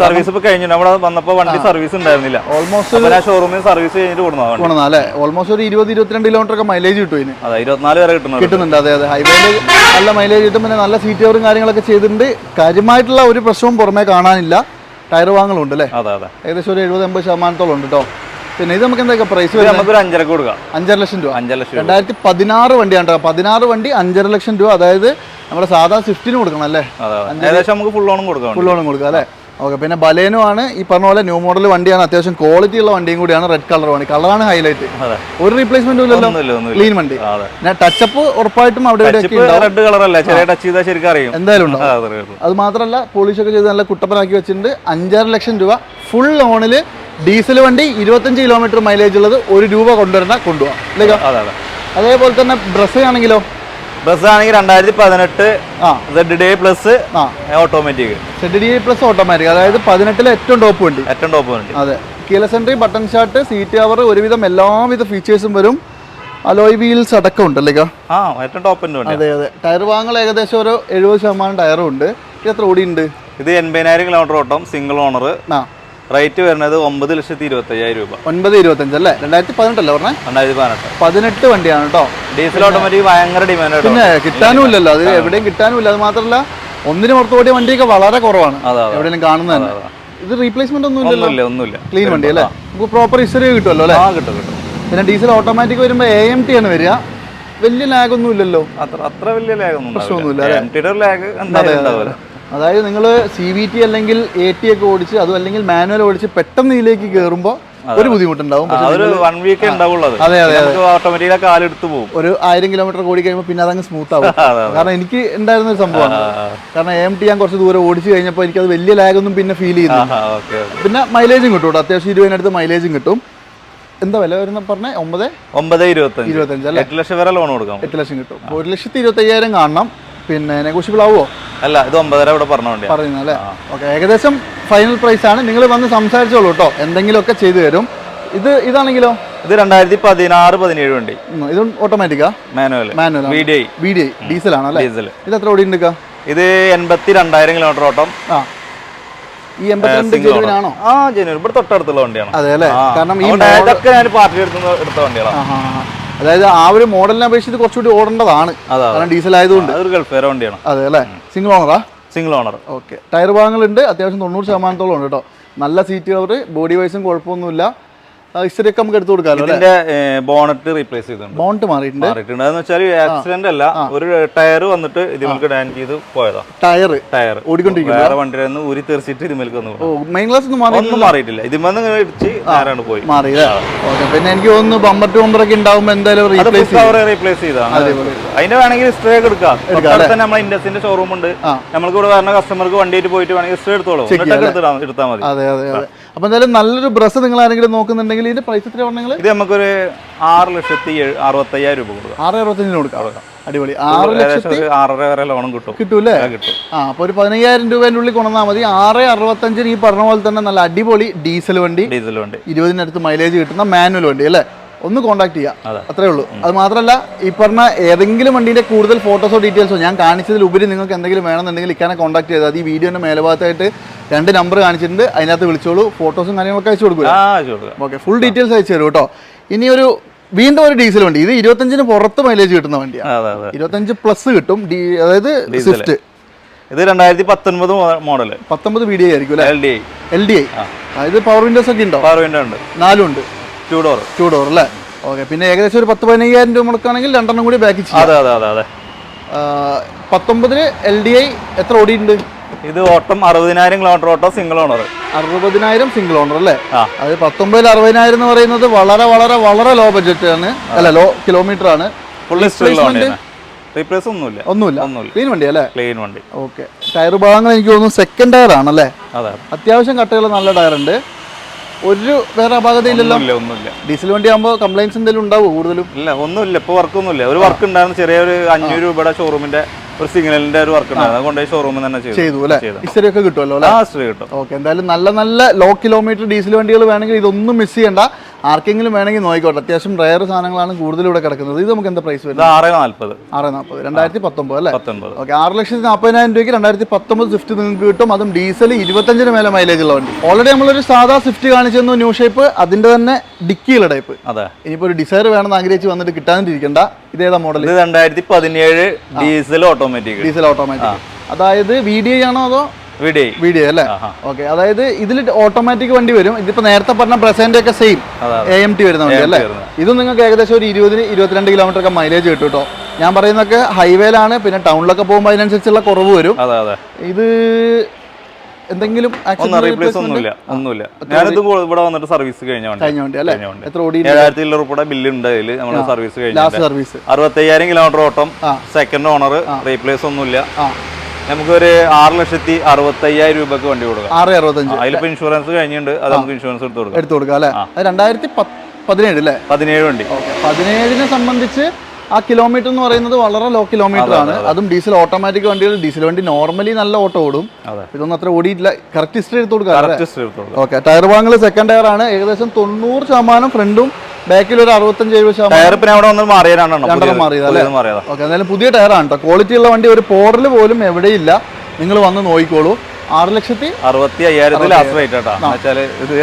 സർവീസ് ഇപ്പൊ കഴിഞ്ഞു. അവിടെ വന്നപ്പോ വണ്ടി സർവീസ് ഉണ്ടായിരുന്നില്ല. ഓൾമോസ്റ്റ് ഷോറൂമിൽ സർവീസ് കഴിഞ്ഞിട്ട് അല്ലേ? ഓൾമോസ്റ്റ് ഒരു ഇരുപത് ഇരുപത്തിരണ്ട് കിലോമീറ്റർ ഒക്കെ മൈലേജ് കിട്ടും ഇതിന് അതെ ഇരുപത്തിനാല് വരെ കിട്ടുന്നത് കിട്ടുന്നുണ്ട് അതെ അതെ. ഹൈവേയിൽ നല്ല മൈലേജ് കിട്ടും. പിന്നെ നല്ല സീറ്റ് കവറും കാര്യങ്ങളൊക്കെ ചെയ്തിട്ടുണ്ട്. കാര്യമായിട്ടുള്ള ഒരു പ്രശ്നവും പുറമേ കാണാനില്ല. ടയർ വാങ്ങലുണ്ട് അല്ലേ? അതെ അതെ. ഏകദേശം ഒരു എഴുപത് എൺപത് ശതമാനത്തോളം ഉണ്ട് കേട്ടോ പിന്നെ ഇത് നമുക്ക് എന്തൊക്കെ പ്രൈസ് വരും നമുക്കൊരു അഞ്ചര കൊടുക്കാം. അഞ്ചര ലക്ഷം രൂപ. അഞ്ചര ലക്ഷം രണ്ടായിരത്തി പതിനാറ് വണ്ടിയാണ് കേട്ടോ. പതിനാറ് വണ്ടി അഞ്ചര ലക്ഷം രൂപ. അതായത് നമ്മുടെ സാധാ സ്വിഫ്റ്റിന് കൊടുക്കണം അല്ലേ? ഏകദേശം നമുക്ക് ഫുൾ ഓണും കൊടുക്കാം ഫുൾ ഓണം കൊടുക്കാം അല്ലേ? ഓക്കെ പിന്നെ ബലേനും ആണ് ഈ പറഞ്ഞ പോലെ ന്യൂ മോഡൽ വണ്ടിയാണ്. അത്യാവശ്യം ക്വാളിറ്റി ഉള്ള വണ്ടിയും കൂടിയാണ് റെഡ് കളർ വണ്ടി. കളറാണ് ഹൈലൈറ്റ് ഒരു റീപ്ലേസ്മെന്റും ഇല്ലല്ലോ. ക്ലീൻ വണ്ടി. ഞാൻ ടച്ചപ്പ് ഉറപ്പായിട്ടും അവിടെ റെഡ് കളർ അല്ലേ? ചെറിയ ടച്ച് ചെയ്താൽ ശരിക്കും അറിയും. എന്തായാലും ഉണ്ടാവും. അതെ, മാത്രമല്ല പോളിഷ് ഒക്കെ ചെയ്ത് നല്ല കുട്ടപ്പനാക്കി വെച്ചിട്ടുണ്ട്. അഞ്ചര ലക്ഷം രൂപ ഫുൾ ലോണിൽ ഡീസൽ വണ്ടി ഇരുപത്തഞ്ച് കിലോമീറ്റർ മൈലേജ് ഉള്ളത് ഒരു രൂപ കൊണ്ടുവരണ കൊണ്ടുപോകാം അതെ അതെ. അതേപോലെ തന്നെ ബ്രസ് ആണെങ്കിലോ ബസ് ആണെങ്കിൽ രണ്ടായിരത്തി പതിനെട്ട് ആ സെഡ് ഡി പ്ലസ് ആ automatic Z D plus automatic അതായത് പതിനെട്ടിലെ ഏറ്റവും ടോപ്പ് വണ്ടി. ഏറ്റവും ടോപ്പ് വണ്ടി. അതെ. Keyless entry button start seat cover ഒരുവിധം എല്ലാവിധ ഫീച്ചേഴ്സും വരും. അലോയ് വീൽസ് അടക്കം ഉണ്ട് അല്ലേ ആ ഏറ്റവും ടോപ്പ് അതെ അതെ. ടയർ വാങ്ങൽ ഏകദേശം ഒരു എഴുപത് ശതമാനം ടയറും ഉണ്ട്. ഇത് എത്ര ഓടിയുണ്ട് ഇത് എൺപതിനായിരം കിലോമീറ്റർ ഓട്ടം സിംഗിൾ ഓണർ ആ. റേറ്റ് വരുന്നത് ഒമ്പത് ലക്ഷത്തി ഇരുപത്തി അയ്യായിരം രൂപ. ഒൻപത് ഇരുപത്തഞ്ച് അല്ലേ? രണ്ടായിരത്തി പതിനെട്ടല്ലേ പറഞ്ഞേ? രണ്ടായിരത്തി പതിനെട്ട്. പതിനെട്ട് വണ്ടിയാണ് കേട്ടോ. ഡീസൽ ഓട്ടോമാറ്റിക് ഭയങ്കര ഡിമാൻഡ് പിന്നെ കിട്ടാനും ഇല്ലല്ലോ അത് എവിടെയും കിട്ടാനും ഇല്ല അത് മാത്രമല്ല ഒന്നിന് പുറത്ത് ഓടിയ വണ്ടിയൊക്കെ വളരെ കുറവാണ്. എവിടെയും കാണുന്നത് ഇത് റീപ്ലേസ്മെന്റ് ഒന്നും ഇല്ലല്ലോ? ഒന്നുമില്ല ക്ലീൻ വണ്ടി അല്ലേ? നമുക്ക് പ്രോപ്പർ ഹിസ്റ്ററി കിട്ടുമല്ലോ അല്ലേ? ആ കിട്ടും കിട്ടും. പിന്നെ ഡീസൽ ഓട്ടോമാറ്റിക് വരുമ്പോൾ എ എം ടി ആണ് വരിക. വലിയ ലാഗ് ഒന്നും ഇല്ലല്ലോ. അത്ര അത്ര വലിയ ലാഗ് ഒന്നും പ്രശ്നമൊന്നുമില്ല, എം ടിയുടെ ലാഗ് എന്തായാലും അതായത് നിങ്ങൾ സി വി ടി അല്ലെങ്കിൽ എ ടി ഒക്കെ ഓടിച്ച് അതും അല്ലെങ്കിൽ മാനുവൽ ഓടിച്ച് പെട്ടെന്ന് ഇതിലേക്ക് കയറുമ്പോൾ ഒരു ബുദ്ധിമുട്ടുണ്ടാവും. അതെ, അതെ, കാലെടുത്ത് പോകും ഒരു ആയിരം കിലോമീറ്റർ ഓടി കഴിയുമ്പോൾ പിന്നെ അതങ്ങ് സ്മൂത്ത് ആവും. [LAUGHS] കാരണം എനിക്ക് ഉണ്ടായിരുന്ന ഒരു സംഭവമാണ്. കാരണം എം ടി ഞാൻ കുറച്ച് ദൂരം ഓടിച്ച് കഴിഞ്ഞപ്പോൾ എനിക്കത് വലിയ ലാഗൊന്നും പിന്നെ ഫീൽ ചെയ്യുന്നു പിന്നെ മൈലേജും കിട്ടും കേട്ടോ. അത്യാവശ്യം ഇരുപതിനടുത്ത് മൈലേജും കിട്ടും. എന്താ വില വരുന്ന പറഞ്ഞ? ഒമ്പത്? ഒമ്പത് ഇരുപത്തഞ്ച്. ഇരുപത്തഞ്ച് അല്ലേ? എട്ട് ലക്ഷം വരെ ലോൺ കൊടുക്കാം എട്ട് ലക്ഷം കിട്ടും. ഒരു ലക്ഷത്തി ഇരുപത്തി അയ്യായിരം കാണണം. പിന്നെ നെഗോഷ്യബിൾ ആവുമോ അല്ല ഇത് ഒമ്പതര ഇവിടെ പറഞ്ഞ പറയുന്നത് അല്ലേ? ഓക്കെ ഏകദേശം ഫൈനൽ പ്രൈസ് ആണ്. നിങ്ങൾ വന്ന് സംസാരിച്ചോളൂ കേട്ടോ എന്തെങ്കിലുമൊക്കെ ചെയ്തു തരും. ഇത് ഇതാണെങ്കിലോ? ഇത് രണ്ടായിരത്തി പതിനാറ് പതിനേഴ് വണ്ടി. ഇത് ഓട്ടോമാറ്റിക്കാ manual manual V D I B D I diesel ആണോ അല്ലേ? ഡീസൽ ഇത് എത്ര ഓടി ഉണ്ട് ഇത് എൺപത്തി രണ്ടായിരം കിലോമീറ്റർ ഓട്ടം. ആ. ഈ ആ ജനുവരി ഇവിടെ തൊട്ടടുത്തുള്ള വണ്ടിയാണ്. അതെ അല്ലേ? കാരണം ഈ ഇതൊക്കെ ഞാൻ പാർട്ടി എടുത്ത എടുത്ത വണ്ടികളാണ്. അതായത് ആ ഒരു മോഡലിനെ അപേക്ഷിച്ച് കുറച്ചുകൂടി ഓടേണ്ടതാണ്. കാരണം ഡീസൽ ആയതുകൊണ്ട്. അതൊരു വണ്ടിയാണ്. അതെ അല്ലേ? സിംഗിൾ ഓണറാ സിംഗിൾ ഓണർ ഓക്കെ ടയർ ഭാഗങ്ങളുണ്ട്. അത്യാവശ്യം തൊണ്ണൂറ് ശതമാനത്തോളം ഉണ്ട് കേട്ടോ. നല്ല സീറ്റ് കവർ ബോഡി വൈസും കുഴപ്പമൊന്നുമില്ല. ഹിസ്റ്ററി ഒക്കെ നമുക്ക് എടുത്തു കൊടുക്കാമല്ലോ ഇതിന്റെ ബോണറ്റ് റീപ്ലേസ് ചെയ്തിട്ടുണ്ട്. ബോണ്ട് മാറിയിട്ടുണ്ട്. മാറിയിട്ടുണ്ട്. അതെന്ന് വെച്ചാൽ ആക്സിഡന്റ് അല്ല ഒരു ടയർ വന്നിട്ട് ഇതിലേക്ക് ഡാൻ ചെയ്ത് പോയതാ. ടയർ ടയർ ഓടിക്കൊണ്ടിരിക്കുന്നു വേറെ വണ്ടിയിൽ നിന്ന് ഊരി തെറിച്ചിട്ട് ഇതിലേക്ക് വന്നു മെയിൻ ക്ലാസ് ഒന്നും മാറി ഒന്നും മാറിയിട്ടില്ല. ഇതിമെന്ന് ഇടിച്ച് ആരാണ് പോയി. മാറി ഓക്കെ പിന്നെ എനിക്ക് തോന്നുന്നു ബമ്പർ ടു ബമ്പർ ഒക്കെ ഉണ്ടാവുമ്പോൾ എന്തായാലും റീപ്ലേസ് റീപ്ലേസ് ചെയ്താണ് അതിന്റെ വേണമെങ്കിൽ ഹിസ്റ്ററി ഒക്കെ എടുക്കാം. തന്നെ നമ്മളെ ഇൻഡസിന്റെ ഷോറൂം ഉണ്ട്. നമ്മൾക്ക് ഇവിടെ വരുന്ന കസ്റ്റമർക്ക് വണ്ടിയിട്ട് പോയിട്ട് വേണമെങ്കിൽ ഹിസ്റ്ററി എടുത്തോളൂ. എടുത്താൽ മതി. അതെ അതെ അതെ. അപ്പൊ എന്തായാലും നല്ലൊരു ബ്രസ് നിങ്ങൾ ആരെങ്കിലും നോക്കുന്നുണ്ടെങ്കിൽ ഇതിന്റെ പ്രൈസ് എത്ര പറഞ്ഞെങ്കിൽ ഇത് നമുക്കൊരു ആറ് ലക്ഷത്തി അറുപത്തയ്യായിരം രൂപ കൊടുക്കാം. ആറ് അറുപത്തഞ്ചിന് കൊടുക്കാം. അടിപൊളി. ആറ് ലക്ഷത്തി ആറര വരെ ലോണും കിട്ടും. കിട്ടൂല്ലേ? കിട്ടും. ആ അപ്പോൾ ഒരു പതിനയ്യായിരം രൂപേന്റെ ഉള്ളിൽ കൊണ്ടുവന്നാൽ മതി. ആറ് അറുപത്തഞ്ചിന് ഈ പറഞ്ഞ പോലെ തന്നെ നല്ല അടിപൊളി ഡീസൽ വണ്ടി. ഡീസൽ വണ്ടി. ഇരുപതിനടുത്ത് മൈലേജ് കിട്ടുന്ന മാനുവൽ വണ്ടി അല്ലേ? ഒന്ന് കോൺടാക്ട് ചെയ്യാം. അതെ. അത്രേ ഉള്ളൂ. അത് മാത്രമല്ല ഈ പറഞ്ഞ ഏതെങ്കിലും വണ്ടിയുടെ കൂടുതൽ ഫോട്ടോസോ ഡീറ്റെയിൽസോ ഞാൻ കാണിച്ചതിൽ കാണിച്ചതിലുപരി നിങ്ങൾക്ക് എന്തെങ്കിലും വേണമെന്നുണ്ടെങ്കിൽ ഇക്കാനെ കോൺടാക്ട് ചെയ്താൽ ഈ വീഡിയോന്റെ മേലഭാഗത്തായിട്ട് രണ്ട് നമ്പർ കാണിച്ചിട്ടുണ്ട്. അതിനകത്ത് വിളിച്ചോളൂ. ഫോട്ടോസും കാര്യങ്ങളൊക്കെ അയച്ചു കൊടുക്കുക കൊടുക്കാം. ഓക്കെ ഫുൾ ഡീറ്റെയിൽസ് അയച്ചു തരും കേട്ടോ. ഇനി ഒരു വീണ്ടും ഒരു ഡീസൽ വണ്ടി. ഇത് ഇരുപത്തഞ്ചിന് പുറത്ത് മൈലേജ് കിട്ടുന്ന വണ്ടിയാണ് ഇരുപത്തഞ്ച് പ്ലസ് കിട്ടും. അതായത് സ്വിഫ്റ്റ് ഇത് രണ്ടായിരത്തി പത്തൊൻപത് മോഡൽ പത്തൊമ്പത് വി ഡി ഐ ആയിരിക്കും L D I L D I അതായത് പവർ വിൻഡോസ് ഒക്കെ ഉണ്ടോ? പവർ വിൻഡോ ഉണ്ട്. നാലും ഉണ്ട്. ടു ഡോർ ടു ഡോർ അല്ലേ? ഓക്കെ പിന്നെ ഏകദേശം ഒരു പത്ത് പതിനയ്യായിരം രൂപ മുടക്കാണെങ്കിൽ രണ്ടെണ്ണം കൂടി ബാക്കി അതെ അതെ അതെ അതെ. പത്തൊമ്പതിന് എൽ ഡി ഐ എത്ര ഓടിയിട്ടുണ്ട്? ഇത് ഓട്ടം അറുപതിനായിരം കിലോമീറ്റർ ഓട്ടം സിംഗിൾ ഓണർ അറുപതിനായിരം സിംഗിൾ ഓണർ അല്ലേ. അത് പത്തൊമ്പതിൽ അറുപതിനായിരം എന്ന് പറയുന്നത് വളരെ വളരെ വളരെ ലോ ബഡ്ജറ്റ് ആണ്. അല്ല ലോ കിലോമീറ്റർ ആണ്? റീപ്ലേസ് ഒന്നുമില്ല. ഒന്നുമില്ല. ഒന്നുമില്ല. ക്ലീൻ വണ്ടി അല്ലേ? ക്ലീൻ വണ്ടി. ഓക്കെ ടയർ ഭാഗങ്ങൾ എനിക്ക് തോന്നുന്നു സെക്കൻഡ് ടയർ ആണല്ലേ? അതെ അത്യാവശ്യം കട്ടയുള്ള നല്ല ടയർ ഉണ്ട്. ഒരു വേറെ അപാകതയില്ലല്ലോ. ഒന്നുമില്ല ഒന്നുമില്ല. ഡീസൽ വണ്ടി ആകുമ്പോൾ കംപ്ലൈൻസ് എന്തെങ്കിലും ഉണ്ടാവും കൂടുതലും? ഇല്ല ഒന്നുമില്ല. ഇപ്പൊ വർക്ക് ഒന്നുമില്ല. ഒരു വർക്ക് ഉണ്ടായിരുന്നു ചെറിയൊരു അഞ്ഞൂറ് രൂപയുടെ ഷോറൂമിന്റെ ഒരു സിഗ്നലിന്റെ ഒരു വർക്ക് ഉണ്ടായിരുന്നു. കൊണ്ടുപോയി ഷോറൂമിൽ തന്നെ ചെയ്തു. അല്ലേ? കിട്ടുമല്ലോ കിട്ടും. ഓക്കെ എന്തായാലും നല്ല നല്ല ലോ കിലോമീറ്റർ ഡീസൽ വണ്ടികൾ വേണമെങ്കിൽ ഇതൊന്നും മിസ് ചെയ്യണ്ട. ആർക്കെങ്കിലും വേണമെങ്കിൽ നോക്കിക്കോട്ടെ. അത്യാവശ്യം റയർ സാധനങ്ങളാണ് കൂടുതൽ ഇവിടെ കിടക്കുന്നത്. ഇത് നമുക്ക് എന്താ പ്രൈസ് വരും വരുന്നത് ആറ് നാൽപ്പത് ആറ് നാൽപ്പത് രണ്ടായിരത്തി പത്തൊമ്പത് അല്ലേ? പത്തൊമ്പത് ഓക്കെ ആറ് ലക്ഷത്തി നാൽപ്പതിനായിരം രൂപയ്ക്ക് രണ്ടായിരത്തി പത്തൊമ്പത് സ്വിഫ്റ്റ് നിങ്ങൾക്ക് കിട്ടും. അതും ഡീസൽ ഇരുപത്തഞ്ചിന് മേലെ മൈലേജ് ഉള്ള വണ്ടി. ഓൾറെഡി നമ്മളൊരു സാധാ സ്വിഫ്റ്റ് കാണിച്ചിരുന്നു ന്യൂ ഷേപ്പ് അതിന്റെ തന്നെ ഡിക്കിയുള്ള ടൈപ്പ് അതെ. ഇനിയിപ്പോൾ ഒരു ഡിസൈർ വേണമെന്ന് ആഗ്രഹിച്ച് വന്നിട്ട് കിട്ടാണ്ടിരിക്കണ്ട ഇതേതാ മോഡൽ ഇത് രണ്ടായിരത്തി പതിനേഴ് ഡീസൽ ഓട്ടോമാറ്റിക് ഡീസൽ ഓട്ടോമാറ്റിക് അതായത് വി ഡി ഐ ആണോ അതോ വി ഡി ഐ അല്ലേ. ഓക്കെ അതായത് ഇതിൽ ഓട്ടോമാറ്റിക് വണ്ടി വരും. ഇതിപ്പോ നേരത്തെ പറഞ്ഞ പ്രസന്റ് ഒക്കെ സെയിം എ എം ടി വരുന്ന വണ്ടി അല്ലേ? ഇത് നിങ്ങൾക്ക് ഏകദേശം ഒരു ഇരുപതിന് ഇരുപത്തിരണ്ട് കിലോമീറ്റർ ഒക്കെ മൈലേജ് കിട്ടും കേട്ടോ. ഞാൻ പറയുന്നൊക്കെ ഹൈവേയിലാണ് പിന്നെ ടൗണിലൊക്കെ പോകുമ്പോൾ അതിനനുസരിച്ചുള്ള കുറവ് വരും. ഇത് എന്തെങ്കിലും റീപ്ലേസ് ഒന്നുമില്ല ഒന്നുമില്ല. ഞാനിത് ഇവിടെ വന്നിട്ട് സർവീസ് കഴിഞ്ഞ കഴിഞ്ഞ വണ്ടി അല്ലേ? എത്ര ഓടി ഏഴായിരത്തി രൂപയുടെ ബില്ല് ഉണ്ട് അതിൽ നമ്മുടെ സർവീസ് കഴിഞ്ഞ സർവീസ് അറുപത്തയ്യായിരം കിലോമീറ്റർ ഓട്ടം സെക്കൻഡ് ഓണർ റീപ്ലേസ് ഒന്നുമില്ല. നമുക്ക് ഒരു ആറ് ലക്ഷത്തി അറുപത്തയ്യായിരം രൂപക്ക് വണ്ടി കൊടുക്കാം. ആറ് അറുപത്തഞ്ച്. അതിലിപ്പോ ഇൻഷുറൻസ് കഴിഞ്ഞിട്ടുണ്ട്. അത് നമുക്ക് ഇൻഷുറൻസ് എടുത്ത് കൊടുക്കാം. എടുത്തു കൊടുക്കാം അല്ലേ? രണ്ടായിരത്തി പതിനേഴ് അല്ലേ? പതിനേഴ് വണ്ടി. പതിനേഴിനെ സംബന്ധിച്ച് ആ കിലോമീറ്റർ എന്ന് പറയുന്നത് വളരെ ലോ കിലോമീറ്റർ ആണ്. അതും ഡീസൽ ഓട്ടോമാറ്റിക് വണ്ടികൾ. ഡീസൽ വണ്ടി നോർമലി നല്ല ഓട്ടോ ഓടും. ഇതൊന്നും അത്ര ഓടിയിട്ടില്ല. കറക്റ്റ് ഹിസ്റ്ററി എടുത്ത് കൊടുക്കാം ഓക്കെ ടയർ വാങ്ങൽ സെക്കൻഡ് ടയർ ആണ്. ഏകദേശം തൊണ്ണൂറ് ശതമാനം ഫ്രണ്ടും ബാക്കിൽ ഒരു അറുപത്തഞ്ച് എഴുപത് ശതമാനം മാറിയതാണ് ഓക്കെ എന്തായാലും പുതിയ ടയറാണ് കേട്ടോ ക്വാളിറ്റി ഉള്ള വണ്ടി ഒരു പോറൽ പോലും എവിടെയില്ല. നിങ്ങൾ വന്ന് നോക്കിക്കോളൂ. ആറ് ലക്ഷത്തി? അറുപത്തി അയ്യായിരത്തിൽ ലാസ്റ്റ് റേറ്റ് കേട്ടാ ഇത്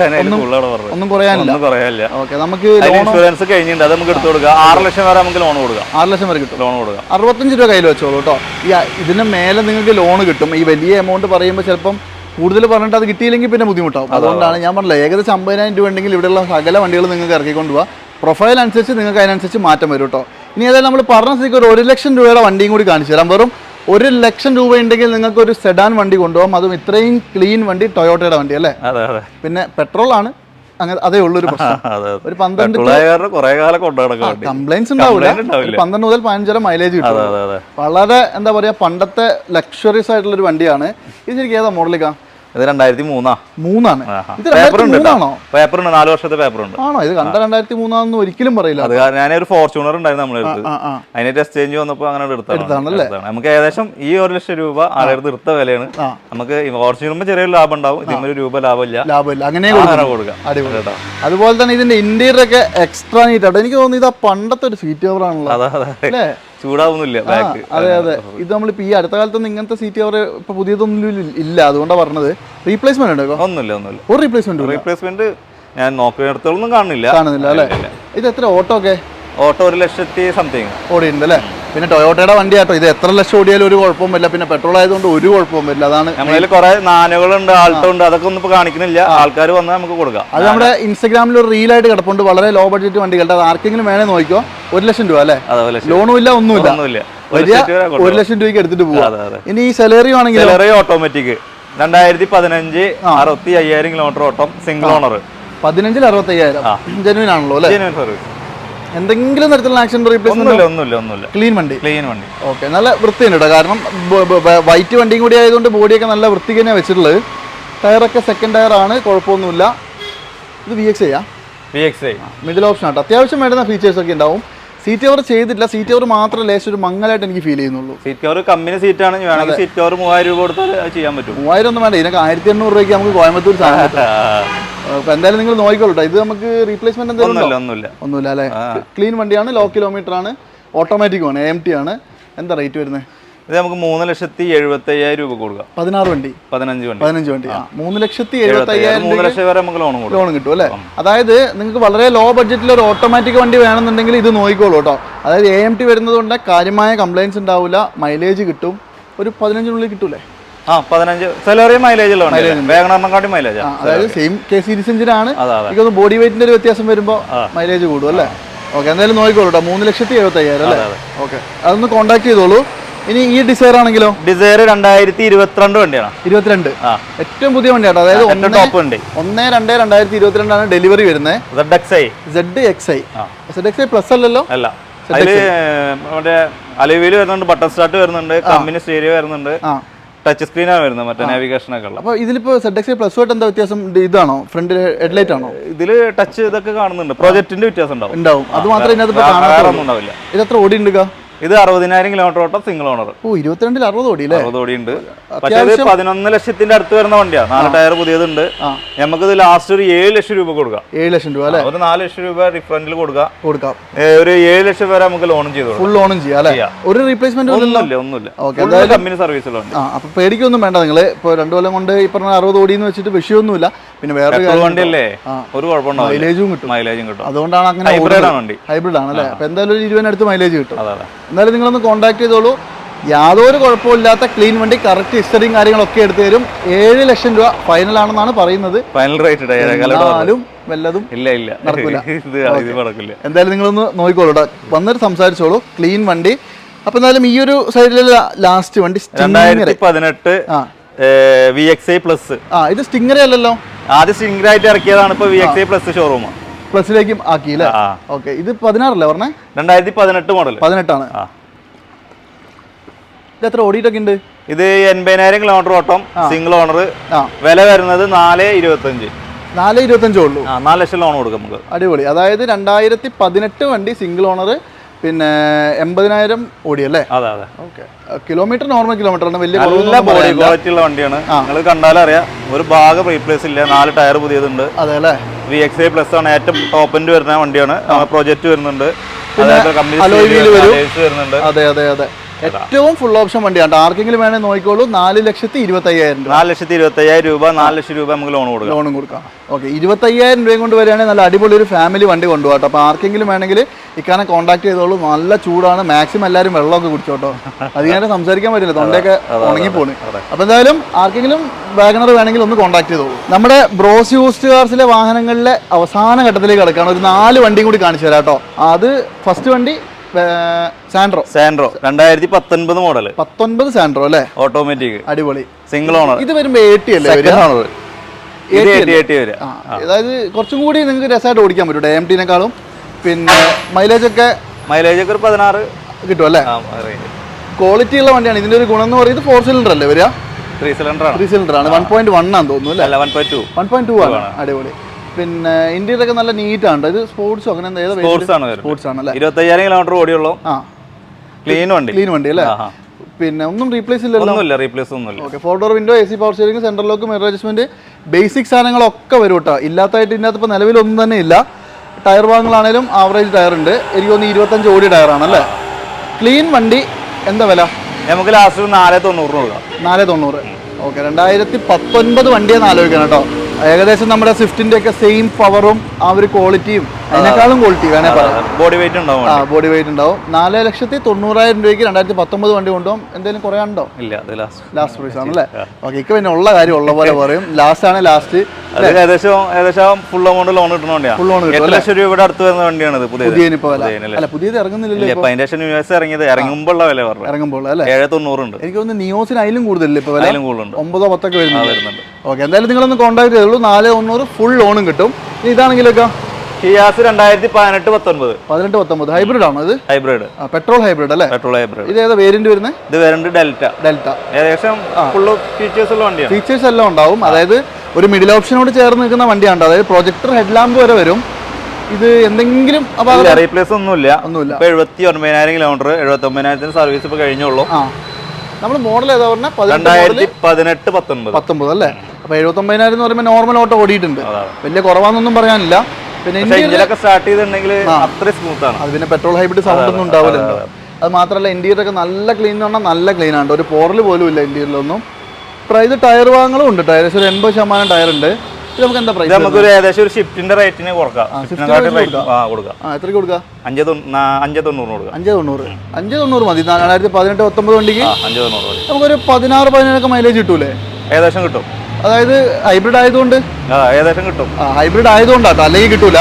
ഒന്നും പറയാനില്ല. ഓക്കെ നമുക്ക് ഇൻഷുറൻസ് കഴിഞ്ഞിട്ടുണ്ട്. അത് നമുക്ക് എടുത്തു കൊടുക്കാം. ആറ് ലക്ഷം വരെ നമുക്ക് ലോൺ കൊടുക്കാം. ആറ് ലക്ഷം വരെ കിട്ടും. ലോൺ കൊടുക്കാം. അറുപത്തഞ്ച് രൂപ കയ്യിൽ വെച്ചോളൂ കേട്ടോ. ഈ ഇതിന് മേലെ നിങ്ങൾക്ക് ലോൺ കിട്ടും. ഈ വലിയ എമൗണ്ട് പറയുമ്പോൾ ചിലപ്പം കൂടുതൽ പറഞ്ഞിട്ട് അത് കിട്ടിയില്ലെങ്കിൽ പിന്നെ ബുദ്ധിമുട്ടാവും. അതുകൊണ്ടാണ് ഞാൻ പറഞ്ഞത് ഏകദേശം അമ്പതിനായിരം രൂപ ഉണ്ടെങ്കിൽ ഇവിടെയുള്ള സകല വണ്ടികൾ നിങ്ങൾക്ക് ഇറക്കിക്കൊണ്ട് പോവാം പ്രൊഫൈൽ അനുസരിച്ച് നിങ്ങൾക്ക് അതിനനുസരിച്ച് മാറ്റം വരും കേട്ടോ. ഇനി ഏതായാലും നമ്മൾ പറഞ്ഞ സ്ഥിതിക്ക് ഒരു ഒരു ലക്ഷം രൂപയുടെ വണ്ടിയും കൂടി കാണിച്ചു തരാം. വെറും ഒരു ലക്ഷം രൂപ ഉണ്ടെങ്കിൽ നിങ്ങൾക്ക് ഒരു സെഡാൻ വണ്ടി കൊണ്ടുപോകാം. അതും ഇത്രയും ക്ലീൻ വണ്ടി ടൊയോട്ടയുടെ വണ്ടി അല്ലേ? അതെ അതെ. പിന്നെ പെട്രോൾ ആണ് അങ്ങനെ അതേ ഉള്ളൂ ഒരു പ്രശ്നം. [LAUGHS] ഒരു പന്ത്രണ്ട് കംപ്ലൈൻസ് ഉണ്ടാവില്ല. പന്ത്രണ്ട് മുതൽ പതിനഞ്ചര മൈലേജ് കിട്ടും. വളരെ എന്താ പറയാ പണ്ടത്തെ ലക്ഷറീസ് ആയിട്ടുള്ള ഒരു വണ്ടിയാണ്. ഇത് ശരിക്കും ഏതാ മോഡലിക്കാ ഇത് രണ്ടായിരത്തി മൂന്നാ മൂന്നാണ് ഇത് പേപ്പർ ഉണ്ട് പേപ്പർ ഉണ്ട് നാല് വർഷത്തെ പേപ്പർ ഉണ്ട് ആണോ? ഇത് കണ്ട രണ്ടായിരത്തി മൂന്നാന്ന് ഒരിക്കലും പറയില്ല. അത് ഞാൻ ഒരു ഫോർച്യൂണർ ഉണ്ടായിരുന്നു നമ്മളെ അടുത്ത്. അതിനെ ടെസ്റ്റ് ചേഞ്ച് വന്നപ്പോൾ അങ്ങനെ? എടുത്തതാണ്. നമുക്ക് ഏകദേശം ഈ ഒരു ലക്ഷം രൂപ ആളെടുത്ത് എടുത്ത വിലയാണ്. നമുക്ക് ഫോർച്യൂണറിന് ചെറിയൊരു ലാഭം ഉണ്ടാവും. ഇതിന് രൂപ ലാഭമില്ല. ലാഭമില്ല. അങ്ങനെ കൊടുക്കാം. അതുപോലെ തന്നെ ഇതിന്റെ ഇന്റീരിയർ ഒക്കെ എക്സ്ട്രാ നീറ്റ് ആട്ടോ. എനിക്ക് തോന്നുന്നു ഇത് പണ്ടത്തെ ഒരു സീറ്റ് കവർ ആണല്ലോ. അതെ അതെ. ചൂടാവുന്നില്ല ബാക്ക് അതെ അതെ. ഇത് നമ്മളിപ്പോ ഈ അടുത്ത കാലത്തൊന്നും ഇങ്ങനത്തെ സീറ്റ് കവർ ഇപ്പൊ പുതിയതൊന്നും ഇല്ല- അതുകൊണ്ടാണ് പറഞ്ഞത്. റീപ്ലേസ്മെന്റ് ഉണ്ടോ? ഒന്നുമില്ല ഒന്നുമില്ല. ഒരു റീപ്ലേസ്മെന്റ് റീപ്ലേസ്മെന്റ് ഞാൻ നോക്കുന്നിടത്തോളം കാണുന്നില്ല. കാണുന്നില്ല അല്ലേ? ഇത് എത്ര? ഓട്ടോ ഒക്കെ? ഓട്ടോ ഒരു ലക്ഷത്തി സംതിങ്. ഓടിയിട്ടുണ്ട് അല്ലേ? പിന്നെ ടൊയോട്ടയുടെ വണ്ടി ആട്ടോ. ഇത് എത്ര ലക്ഷം ഓടിയാലും ഒരു കുഴപ്പവും ഇല്ല പിന്നെ പെട്രോൾ ആയതുകൊണ്ട് ഒരു കുഴപ്പവും ഇല്ല അതാണ് നമ്മളതിൽ കുറെ നാനുകളുണ്ട് ആൾട്ടോ ഉണ്ട് അതൊക്കെ ഒന്നും ഇപ്പൊ കാണിക്കുന്നില്ല. ആൾക്കാർ വന്നാൽ നമുക്ക് കൊടുക്കാം. അത് നമ്മുടെ ഇൻസ്റ്റാഗ്രാമിൽ ഒരു റീൽ ആയിട്ട് കിടപ്പുണ്ട്. വളരെ ലോ ബഡ്ജറ്റ് വണ്ടികളുടെ. അത് ആർക്കെങ്കിലും വേണേ നോക്കിയോ ഒരു ലക്ഷം രൂപ അല്ലേ? ലോണും ഇല്ല ഒന്നുമില്ല ഒന്നുമില്ല. ഒരു ലക്ഷം രൂപയ്ക്ക് എടുത്തിട്ട് പോവാ. ഇനി ഈ സെലറി ആണെങ്കിൽ സെലറി ഓട്ടോമാറ്റിക് രണ്ടായിരത്തി പതിനഞ്ച് അറുപത്തി അയ്യായിരം കിലോമീറ്റർ ഓട്ടം സിംഗിൾ ഓണർ പതിനഞ്ചിൽ അറുപത്തി അയ്യായിരം ജെനുവിൻ ആണല്ലോ അല്ലേ? ജെനുവൻ സർവീസ് എന്തെങ്കിലും തരത്തിലുള്ള ആക്സിഡന്റ് റീപ്ലേസ്മെന്റ് ഒന്നുമില്ല ഒന്നുമില്ല ക്ലീൻ വണ്ടി? ക്ലീൻ വണ്ടി. ഓക്കെ നല്ല വൃത്തിയുണ്ട് കേട്ടോ കാരണം വൈറ്റ് വണ്ടിയും കൂടി ആയതുകൊണ്ട് ബോഡിയൊക്കെ നല്ല വൃത്തി തന്നെയാണ് വെച്ചിട്ടുള്ളത്. ടയറൊക്കെ സെക്കൻഡ് ടയർ ആണ് കുഴപ്പമൊന്നുമില്ല. ഇത് വി എക്സ് ചെയ്യാം V X middle option auto. അത്യാവശ്യം വേണ്ടുന്ന ഫീച്ചേഴ്സ് ഒക്കെ ഉണ്ടാവും. സീറ്റ് കവർ ചെയ്തിട്ടില്ല. സീറ്റ് കവർ മാത്രം ലേശം ഒരു മങ്ങലായിട്ട് എനിക്ക് ഫീൽ ചെയ്യുന്നുള്ളൂ. സീറ്റ് കവർ കമ്പനി സീറ്റ് ആണ്. വേണമെങ്കിൽ സീറ്റ് കവർ മൂവായിരം രൂപ കൊടുത്താൽ ചെയ്യാൻ പറ്റും. മൂവായിരം ഒന്നും വേണ്ട. ഇതിനൊക്കെ ആയിരത്തി എണ്ണൂറ് രൂപയ്ക്ക് നമുക്ക് കോയമ്പത്തൂർ സാധനം [LAUGHS] എന്തായാലും നിങ്ങൾ നോക്കിക്കോളൂ. ഇത് നമുക്ക് റീപ്ലേസ്മെന്റ് എന്തെങ്കിലും ഒന്നുമില്ല അല്ലേ? ക്ലീൻ വണ്ടിയാണ് ലോ കിലോമീറ്റർ ആണ് ഓട്ടോമാറ്റിക് ആണ് എം ടി ആണ്. എന്താ റേറ്റ് വരുന്നത്? ഇത് നമുക്ക് മൂന്ന് ലക്ഷത്തി എഴുപത്തി അയ്യായിരം രൂപ കൊടുക്കാം. പതിനാറ് വണ്ടി. പതിനഞ്ച് വണ്ടി. പതിനഞ്ച് വണ്ടി. മൂന്ന് ലക്ഷത്തി എഴുപത്തി അയ്യായിരം മൂന്ന് ലക്ഷം വരെ നമുക്ക് ലോൺ കൊടുക്കാം. ലോൺ കിട്ടും അല്ലേ? അതായത് നിങ്ങൾക്ക് വളരെ ലോ ബഡ്ജറ്റിൽ ഒരു ഓട്ടോമാറ്റിക് വണ്ടി വേണമെന്നുണ്ടെങ്കിൽ ഇത് നോക്കിക്കോളൂ കേട്ടോ. അതായത് എ എം ടി വരുന്നത് കൊണ്ട് കാര്യമായ കംപ്ലൈൻസ് ഉണ്ടാവില്ല മൈലേജ് കിട്ടും. ഒരു പതിനഞ്ചിനുള്ളിൽ കിട്ടൂലേ? ആ പതിനഞ്ച്. ചിലറിയ മൈലേജ് വേഗണറിനെക്കാട്ടി മൈലേജ് അതായത് സെയിം കെ സീരീസ് എഞ്ചിനാണ് എനിക്കൊന്ന് ബോഡി വെയിറ്റിന്റെ ഒരു വ്യത്യാസം വരുമ്പോൾ മൈലേജ് കൂടും അല്ലേ? ഓക്കെ എന്തായാലും നോക്കിക്കോളൂ കേട്ടോ. മൂന്ന് ലക്ഷത്തി എഴുപത്തി അയ്യായിരം അല്ലേ ഓക്കെ അതൊന്ന് കോൺടാക്ട് ചെയ്തോളൂ. ഇനി ഈ ഡിസൈർ ആണെങ്കിലോ? ഡിസൈർ രണ്ടായിരത്തി ഇരുപത്തിരണ്ട് വണ്ടിയാണ്. ഇരുപത്തിരണ്ട്. ആ. ഏറ്റവും പുതിയ വണ്ടിയാണ് അതായത് ടോപ്പ് വണ്ടി ഒന്ന് രണ്ട് രണ്ടായിരത്തി ഇരുപത്തിരണ്ടാണ് ഡെലിവറി വരുന്നത് Z X I Z X I Z X I plus അല്ലല്ലോ? അല്ല. അതിൽ മറ്റേ അലുവീൽ വരുന്നുണ്ട് ബട്ടൺ സ്റ്റാർട്ട് വരുന്നുണ്ട് കമ്പനി സ്റ്റേരിയോ വരുന്നുണ്ട്. ടച്ച് സ്ക്രീനാണ് വരുന്നത് മറ്റേ നാവിഗേഷൻ ഒക്കെ ഉള്ളത് അപ്പോൾ ഇതിലിപ്പോൾ സെഡ് എക്സ് പ്ലസ് ആയിട്ട് എന്താ വ്യത്യാസം? ഇത് ഇതാണോ? ഫ്രണ്ട് ഹെഡ്ലൈറ്റ് ആണോ? ഇതിൽ ടച്ച് ഇതൊക്കെ കാണുന്നുണ്ട്. പ്രോജക്റ്റിന്റെ വ്യത്യാസം ഉണ്ടാവും. ഉണ്ടാവും. അത് മാത്രമേ ഇതിനകത്ത് ഇത് എത്ര ഓടി ഉണ്ട് ഇത് അറുപതിനായിരം കിലോമീറ്റർ ഓട്ടം സിംഗിൾ ഓണർ ഓ ഇരുപത്തിരണ്ടിൽ അറുപത് ഓടി അറുപത് ഓടി ഉണ്ട് പക്ഷേ ഇത് പതിനൊന്ന് ലക്ഷത്തിന്റെ അടുത്ത് വരുന്ന വണ്ടിയാണ്. നാല് ടയർ പുതിയതുണ്ട്. നമുക്ക് ഇത് ലാസ്റ്റ് ഒരു ഏഴ് ലക്ഷം രൂപ കൊടുക്കാം. ഏഴ് ലക്ഷം രൂപ അല്ലെ? ഒരു നാല് ലക്ഷം രൂപ ഡിഫറന്റിൽ കൊടുക്കാം. കൊടുക്കാം. ഒരു ഏഴ് ലക്ഷം വരെ നമുക്ക് ലോണും ചെയ്തു ഫുൾ ലോണും ചെയ്യാം അല്ലേ? ഒരു റീപ്ലേസ്മെന്റ് ഒന്നുമില്ല ഒന്നുമില്ല. കമ്പനി സർവീസിലുണ്ട് അപ്പൊ പേടിക്കൊന്നും വേണ്ട നിങ്ങൾ ഇപ്പൊ രണ്ടു കൊല്ലം കൊണ്ട് ഈ പറഞ്ഞ അറുപത് ഓടിയെന്ന് വെച്ചിട്ട് വിഷയമൊന്നുമില്ല പിന്നെ വേറെ വണ്ടിയല്ലേ. ഒരു കുഴപ്പമുണ്ടാവും മൈലേജും കിട്ടും. മൈലേജും കിട്ടും. അതുകൊണ്ടാണ് അങ്ങനെ ഹൈബ്രിഡ് ആണ് വണ്ടി. ഹൈബ്രിഡ് ആണ് അല്ലേ? അപ്പൊ എന്തായാലും ഒരു ഇരുപതിനടുത്ത് മൈലേജ് കിട്ടും. അതെ അതെ. എന്നാലും നിങ്ങളൊന്ന് കോൺടാക്ട് ചെയ്തോളൂ. യാതൊരു കുഴപ്പമില്ലാത്ത ക്ലീൻ വണ്ടി കറക്റ്റ് ഹിസ്റ്ററിയും കാര്യങ്ങളൊക്കെ എടുത്തു തരും. ഏഴ് ലക്ഷം രൂപ ഫൈനൽ ആണെന്നാണ് പറയുന്നത്. ഫൈനൽ റേറ്റ് എന്നാലും വല്ലതും ഇല്ല ഇല്ല. [LAUGHS] നടക്കില്ല. എന്തായാലും നിങ്ങളൊന്ന് നോക്കിക്കോളൂ ട്ടോ. വന്നിട്ട് സംസാരിച്ചോളൂ. ക്ലീൻ വണ്ടി. അപ്പൊ എന്തായാലും ഈ ഒരു സൈഡിലെ ലാസ്റ്റ് വണ്ടി പതിനെട്ട് വി എക്സ് ഐ പ്ലസ് ആ ഇത് സ്റ്റിങ്ങർ അല്ലല്ലോ. ആദ്യം സ്റ്റിംഗർ ആയിട്ട് ഇറക്കിയതാണ് ഇപ്പൊ V X I plus showroom പ്ലസിലേക്കും ആക്കി അല്ലേ ഓക്കെ ഇത് പതിനാറല്ലേ പറഞ്ഞേ? രണ്ടായിരത്തി പതിനെട്ട് മോഡൽ പതിനെട്ടാണ്. ഇത് എത്ര ഓടിയിട്ടൊക്കെ ഉണ്ട്? ഇത് എൺപതിനായിരം കിലോമീറ്റർ ഓട്ടം സിംഗിൾ ഓണർ വില വരുന്നത് നാല് ഇരുപത്തഞ്ച്. നാല് ഇരുപത്തഞ്ചേ ഉള്ളൂ. നാല് ലക്ഷം ലോൺ കൊടുക്കും നമുക്ക്. അടിപൊളി. അതായത് രണ്ടായിരത്തി പതിനെട്ട് വണ്ടി സിംഗിൾ ഓണർ പിന്നെ എൺപതിനായിരം ഓടിയല്ലേ? അതെ അതെ. ഓക്കെ. കിലോമീറ്റർ നോർമൽ കിലോമീറ്റർ ആണ് വലിയ നല്ല ബോഡി ക്വാളിറ്റി ഉള്ള വണ്ടിയാണ്. നിങ്ങൾ കണ്ടാലും അറിയാം ഒരു ഭാഗം റീപ്ലേസ് ഇല്ല. നാല് ടയർ പുതിയതുണ്ട്. അതെ അല്ലേ? വി എക്സ് ഐ പ്ലസ് ആണ് ഏറ്റവും ടോപ്പ് എൻഡ് വരുന്ന വണ്ടിയാണ്. പ്രോജക്റ്റ് വരുന്നുണ്ട്. അതെ അതെ അതെ. ഏറ്റവും ഫുൾ ഓപ്ഷൻ വണ്ടിയാണ്. ആർക്കെങ്കിലും വേണേൽ നോക്കിക്കോളൂ. നാല് ലക്ഷത്തി ഇരുപത്തി അയ്യായിരം രൂപ. നാല് ലക്ഷത്തി ഇരുപത്തി അയ്യായിരം രൂപ നാല് ലക്ഷം രൂപ നമുക്ക് ലോൺ കൊടുക്കാം. ലോണും കൊടുക്കാം. ഓക്കെ. ഇരുപത്തയ്യായിരം രൂപയും കൊണ്ട് വരികയാണെങ്കിൽ നല്ല അടിപൊളി ഒരു ഫാമിലി വണ്ടി കൊണ്ടുപോകട്ടെ അപ്പോൾ ആർക്കെങ്കിലും വേണമെങ്കിൽ ഇക്കാനെ കോണ്ടാക്ട് ചെയ്തോളൂ. നല്ല ചൂടാണ്. മാക്സിമം എല്ലാവരും വെള്ളമൊക്കെ കുടിച്ചോട്ടോ. അധികം സംസാരിക്കാൻ പറ്റില്ല. തൊണ്ടയൊക്കെ ഉണങ്ങിപ്പോണ് അപ്പോൾ എന്തായാലും ആർക്കെങ്കിലും വാഗണർ വേണമെങ്കിൽ ഒന്ന് കോണ്ടാക്ട് ചെയ്തോളൂ. നമ്മുടെ ബ്രോസ് യൂസ്ഡ് കാർസിലെ വാഹനങ്ങളിലെ അവസാന ഘട്ടത്തിലേക്ക് കിടക്കുകയാണ് ഒരു നാല് വണ്ടിയും കൂടി കാണിച്ചു തരാം കേട്ടോ അത് ഫസ്റ്റ് വണ്ടി സാൻഡ്രോ സാൻഡ്രോ രണ്ടായിരത്തി പത്തൊൻപത് മോഡൽ പത്തൊൻപത് സാൻഡ്രോ അല്ലേ? ഓട്ടോമാറ്റിക് അടിപൊളി. സിംഗിൾ ഓണർ ഇത് വരുമ്പോൾ എയ്റ്റി അല്ലേ ഓണർ അതായത് കുറച്ചും കൂടി നിങ്ങൾക്ക് രസമായിട്ട് ഓടിക്കാൻ പറ്റും എം ടിനേക്കാളും പിന്നെ മൈലേജ് ഒക്കെ മൈലേജ് ഒക്കെ ഒരു പതിനാറ്. കിട്ടും അല്ലേ? ക്വാളിറ്റി ഉള്ള വണ്ടിയാണ്. ഇതിന്റെ ഒരു ഗുണം എന്ന് പറയുന്നത് ഫോർ സിലിണ്ടർ അല്ലേ വരിക? ത്രീ സിലിണ്ടർ ആണ്. ത്രീ സിലിണ്ടർ ആണ്. വൺ പോയിന്റ് വൺ ആണെന്ന് തോന്നുന്നു അല്ലേ? One point two one point two ആണ്. അടിപൊളി. പിന്നെ ഇന്ത്യയിലൊക്കെ ഒക്കെ നല്ല നീറ്റ് ആണ് ഇത് സ്പോർട്സോ അങ്ങനെ സ്പോർട്സ് ആണ് സ്പോർട്സ് ആണ് അല്ലേ? ഇരുപത്തയ്യായിരം കിലോമീറ്റർ ഓടിയുള്ളൂ. ആ. ക്ലീൻ വണ്ടി. ക്ലീൻ വണ്ടി അല്ലേ? പിന്നെ ഒന്നും റീപ്ലേസ് ഇല്ലല്ലോ? ഒന്നുമില്ല റീപ്ലേസ് ഒന്നുമില്ല. Okay four door window A C power steering central lock mirror adjustment basic സാധനങ്ങളൊക്കെ വരും കേട്ടോ ഇല്ലാത്തതായിട്ട് ഇതിനകത്ത് ഇപ്പോൾ നിലവിലൊന്നും തന്നെ ഇല്ല. ടയർ ഭാഗങ്ങളാണേലും ആവറേജ് ടയർ ഉണ്ട് എനിക്ക് തോന്നുന്നു ഇരുപത്തഞ്ച് ഓടി ടയറാണ് അല്ലേ? ക്ലീൻ വണ്ടി എന്താ വില? നമുക്ക് ലാസ്റ്റ് നാല് തൊണ്ണൂറ് രൂപ നാല് തൊണ്ണൂറ്. ഓക്കെ രണ്ടായിരത്തി പത്തൊൻപത് വണ്ടിയെന്ന് ആലോചിക്കണം കേട്ടോ. ഏകദേശം നമ്മുടെ സ്വിഫ്റ്റിന്റെയൊക്കെ സെയിം പവറും ആ ഒരു ക്വാളിറ്റിയും അതിനേക്കാളും ക്വാളിറ്റി വേണേ പറയാം. ബോഡി വെയിറ്റ് ഉണ്ടാവും ആ ബോഡി വെയിറ്റ് ഉണ്ടാവും. നാല് ലക്ഷത്തി തൊണ്ണൂറായിരം രൂപയ്ക്ക് രണ്ടായിരത്തി പത്തൊമ്പത് വണ്ടി കൊണ്ടുപോകും. എന്തെങ്കിലും കുറയാണ്ടോ ഇല്ല അത് ലാസ്റ്റ് ലാസ്റ്റ് പ്രൈസ് ആണല്ലേ? ഓക്കെ ഇക്ക് പിന്നെ ഉള്ള കാര്യം ഉള്ള പോലെ പറയും. ലാസ്റ്റ് ആണ് ലാസ്റ്റ് ഏകദേശം ഏകദേശം ഫുൾ എമൗണ്ട് ലോൺ കിട്ടുന്ന വണ്ടിയാണ് ഫുൾ ലോൺ എട്ട് ലക്ഷം രൂപയുടെ അടുത്ത് വരുന്ന വണ്ടിയാണ് പുതിയ അല്ല? പുതിയത് ഇറങ്ങുന്നില്ലല്ലോ ഇല്ല അതിന്റെ ശേഷം ന്യൂസ് ഇറങ്ങിയത് ഇറങ്ങുമ്പോൾ ഉള്ള വില പറഞ്ഞു. ഇറങ്ങുമ്പോൾ അല്ലേ? ഏഴ് തൊണ്ണൂറുണ്ട് എനിക്ക് തോന്നുന്നു നിയോസിന് അതിലും കൂടുതലല്ലേ ഇപ്പോൾ അതിലും കൂടുതലുണ്ട്. ഒമ്പതോ പത്തൊക്കെ വരുന്നുണ്ട്. ഓക്കെ എന്തായാലും നിങ്ങളൊന്ന് കോൺടാക്ട് ചെയ്തോളൂ. നാല് തൊണ്ണൂറ് ഫുൾ ലോണും കിട്ടും. ഇതാണെങ്കിലൊക്കെ ഹിയാസ് രണ്ടായിരത്തി പതിനെട്ട് പത്തൊൻപത്. പതിനെട്ട് പത്തൊമ്പത് ഹൈബ്രിഡ് ആണോ ഇത്? ഹൈബ്രിഡ് പെട്രോൾ ഹൈബ്രിഡ് അല്ലേ? പെട്രോൾ ഹൈബ്രിഡ് ഇത് ഏതാ വേരിയന്റ് വരുന്നത് ഇത് വേരിയന്റ് ഡെൽറ്റ ഡെൽറ്റ ഏകദേശം ഫുള്ള് ഫീച്ചേഴ്സ് ഉള്ള വണ്ടിയാണ്. ഫീച്ചേഴ്സ് എല്ലാം ഉണ്ടാവും. അതായത് ഒരു മിഡിൽ ഓപ്ഷനോട് ചേർന്ന് നിൽക്കുന്ന വണ്ടിയാണ്. അതായത് പ്രൊജക്ടർ ഹെഡ്ലാമ്പ് വരെ വരും. ഇത് എന്തെങ്കിലും റീപ്ലേസ് ഒന്നുമില്ല. ഒന്നുമില്ല. ഇപ്പൊ എഴുപത്തി ഒൻപതിനായിരം കിലോമീറ്റർ എഴുപത്തി ഒമ്പതിനായിരത്തിന് സർവീസ് ഇപ്പൊ കഴിഞ്ഞുള്ളൂ. നമ്മൾ മോഡൽ ഏതാ പറഞ്ഞാൽ രണ്ടായിരത്തി പതിനെട്ട് പത്തൊമ്പത് പത്തൊമ്പത് അല്ലേ? അപ്പൊ എഴുപത്തൊമ്പതിനായിരം എന്ന് പറയുമ്പോൾ നോർമൽ ഓട്ടോ ഓടിയിട്ടുണ്ട്. വലിയ കുറവാന്നൊന്നും പറയാനില്ല. പിന്നെ എഞ്ചിനൊക്കെ സ്റ്റാർട്ട് ചെയ്തിട്ടുണ്ടെങ്കിൽ അത്ര സ്മൂത്ത് ആണ്. അത് പിന്നെ പെട്രോൾ ഹൈബ്രിഡ് സൗണ്ട് ഒന്നും ഉണ്ടാവില്ലല്ലോ. അത് മാത്രമല്ല ഇന്റീരിയർ ഒക്കെ നല്ല ക്ലീൻ എന്ന് പറഞ്ഞാൽ നല്ല ക്ലീൻ ആണ്? ഒരു പോറൽ പോലും ഇല്ല ഇന്ത്യയിലൊന്നും. പ്രൈസ് ടയർ വാങ്ങലും ഉണ്ട്. ടയർ ഒരു എൺപത് ശതമാനം ടയർ ഉണ്ട്. നമുക്ക് എന്താ പ്രൈസ് നമുക്ക് ഒരു ഏകദേശം ഒരു ഷിഫ്റ്റിന്റെ റേറ്റിന് കൊടുക്കാം. ആ കൊടുക്കാം. അഞ്ച് അഞ്ച് തൊണ്ണൂറിന് കൊടുക്കാം. അഞ്ച് തൊണ്ണൂറ്. അഞ്ച് തൊണ്ണൂറ് മതി. രണ്ടായിരത്തി പതിനെട്ട് പത്തൊമ്പത് വണ്ടിക്ക് അഞ്ച് തൊണ്ണൂറ് മതി. നമുക്കൊരു പതിനാറ് പതിനേഴൊക്കെ മൈലേജ് കിട്ടൂലേ? ഏകദേശം കിട്ടും. അതായത് ഹൈബ്രിഡ് ആയതുകൊണ്ട്? ഏകദേശം കിട്ടും. ഹൈബ്രിഡ് ആയതുകൊണ്ടാട്ടോ അല്ലെങ്കിൽ കിട്ടൂല.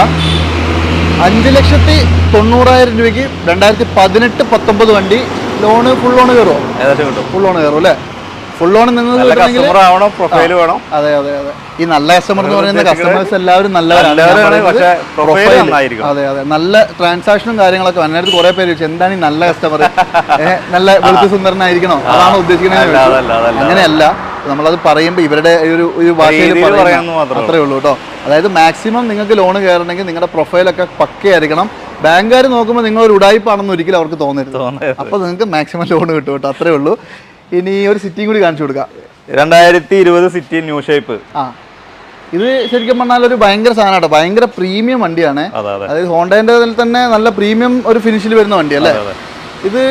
അഞ്ച് ലക്ഷത്തി തൊണ്ണൂറായിരം രൂപയ്ക്ക് രണ്ടായിരത്തി പതിനെട്ട് പത്തൊമ്പത് വണ്ടി ലോണ് ഫുൾ ലോണ് കയറുമോ ഏകദേശം കിട്ടും. ഫുൾ ലോണ് കയറും അല്ലേ? ഫുൾ ലോൺ നിന്ന് പ്രൊഫൈൽ വേണം. അതെ അതെ അതെ. ഈ നല്ല കസ്റ്റമർ എന്ന് പറയുന്ന കസ്റ്റമേഴ്സ് എല്ലാവരും നല്ലവരാണ്. അതെ അതെ. നല്ല ട്രാൻസാക്ഷനും കാര്യങ്ങളൊക്കെ വന്നിട്ട് കുറെ പേര് ചോദിച്ചു എന്താണ് ഈ നല്ല കസ്റ്റമർ നല്ല വെളുത്ത് സുന്ദരനായിരിക്കണോ? അതാണ് ഉദ്ദേശിക്കുന്നത്. അങ്ങനെയല്ല. നമ്മളത് പറയുമ്പോൾ ഇവരുടെ ഒരു ഒരു ഭാഷയിൽ അത്രേ ഉള്ളൂ കേട്ടോ അതായത് മാക്സിമം നിങ്ങൾക്ക് ലോൺ കയറണമെങ്കിൽ നിങ്ങളുടെ പ്രൊഫൈലൊക്കെ പക്കയായിരിക്കണം. ബാങ്കുകാർ നോക്കുമ്പോൾ നിങ്ങൾ ഒരു ഉടായ്പാണെന്ന് ഒരിക്കലും അവർക്ക് തോന്നരുത്. അപ്പോൾ നിങ്ങൾക്ക് മാക്സിമം ലോൺ കിട്ടും കേട്ടോ അത്രേ ഉള്ളൂ. ഇനി ഒരു സിറ്റിയും കൂടി കാണിച്ചു കൊടുക്കാം. രണ്ടായിരത്തി ഇരുപത് സിറ്റി ന്യൂ ഷേപ്പ് ആ. ഇത് ശരിക്കും പറഞ്ഞാൽ ഒരു ഭയങ്കര സാധനമാണ് ഭയങ്കര പ്രീമിയം വണ്ടിയാണ്. അതെ അതെ. അതായത് ഹോണ്ടേന്റെ തന്നെ നല്ല പ്രീമിയം ഒരു ഫിനിഷിൽ വരുന്ന വണ്ടി അല്ലേ ഇത്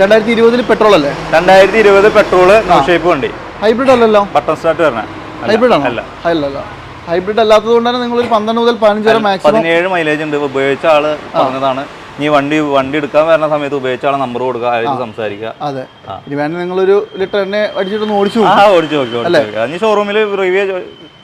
രണ്ടായിരത്തി ഇരുപതിൽ പെട്രോൾ അല്ലേ രണ്ടായിരത്തി ഇരുപത് പെട്രോൾ ഷേപ്പ് വണ്ടി. ഹൈബ്രിഡ് അല്ലല്ലോ? ബട്ടൺ സ്റ്റാർട്ട് വരണേ. ഹൈബ്രിഡ് ആണോ? അല്ല. അല്ലല്ലോ. ഹൈബ്രിഡ് അല്ലാത്തത് കൊണ്ടാണ് നിങ്ങൾ ഒരു പന്ത്രണ്ട് മുതൽ പതിനഞ്ച് വരെ മാക്സിമം പതിനേഴ് മൈലേജ് ഉണ്ട്. ഉപയോഗിച്ച ആൾ പറഞ്ഞതാണ്. നീ വണ്ടി വണ്ടി എടുക്കാൻ വരുന്ന സമയത്ത് ഉപയോഗിച്ച ആളെ നമ്പർ കൊടുക്കുക ആയിട്ട് സംസാരിക്കുക. അതെ. ഇനി വേണമെങ്കിൽ ഒരു ലിറ്റർ എണ്ണ അടിച്ചിട്ട് ഓടിച്ചു ആ ഓടിച്ചു നോക്കി ഓടിച്ചു. നോക്കി നീ ഷോറൂമിൽ റിവ്യൂ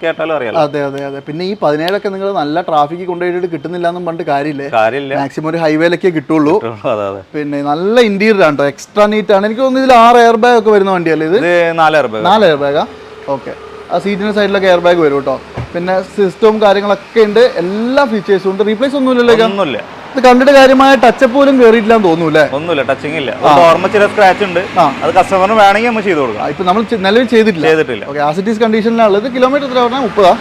കേട്ടാലും അറിയാം അതെ അതെ അതെ. പിന്നെ ഈ പതിനേഴൊക്കെ നിങ്ങൾ നല്ല ട്രാഫിക് കൊണ്ടുപോയിട്ട് കിട്ടുന്നില്ല എന്നും പണ്ട് കാര്യമില്ലേ? കാര്യമില്ല. മാക്സിമം ഒരു ഹൈവേയിലൊക്കെ കിട്ടുള്ളൂ. അതെ അതെ. പിന്നെ നല്ല ഇന്റീരിയർ ആണ് കേട്ടോ എക്സ്ട്രാ നീറ്റ് ആണ്. എനിക്ക് തോന്നുന്നു ഇതിൽ ആറ് എയർ ബാഗ് ഒക്കെ വരുന്ന വണ്ടിയല്ലേ ഇത്? നാല് എയർ ബാഗ് നാല് എയർ ബാഗാ ഓക്കെ ആ സീറ്റിന്റെ സൈഡിലൊക്കെ എയർ ബാഗ് വരും കേട്ടോ പിന്നെ സിസ്റ്റവും കാര്യങ്ങളൊക്കെ ഉണ്ട്. എല്ലാ ഫീച്ചേഴ്സും ഉണ്ട്. റീപ്ലേസ് ഒന്നുമില്ലല്ലോ? ഒന്നുമില്ല. ഇത് കണ്ടിട്ട് കാര്യമായ ടച്ചപ്പ് പോലും കയറിയിട്ടില്ലാന്ന് തോന്നൂല്ലേ ഒന്നുമില്ല ടച്ചിങ് ഇല്ല. ഓർമ്മ ചില സ്ക്രാച്ച് ഉണ്ട്. അത് കസ്റ്റമറിന് വേണമെങ്കിൽ നമ്മൾ ചെയ്ത് കൊടുക്കാം. ഇപ്പൊ നമ്മൾ നിലവിൽ ചെയ്തിട്ടില്ല. ചെയ്തിട്ടില്ല. ഓക്കെ ആസിറ്റീസ് കണ്ടീഷനിലുള്ളത് കിലോമീറ്റർ എത്ര പറഞ്ഞാൽ മുപ്പതാ?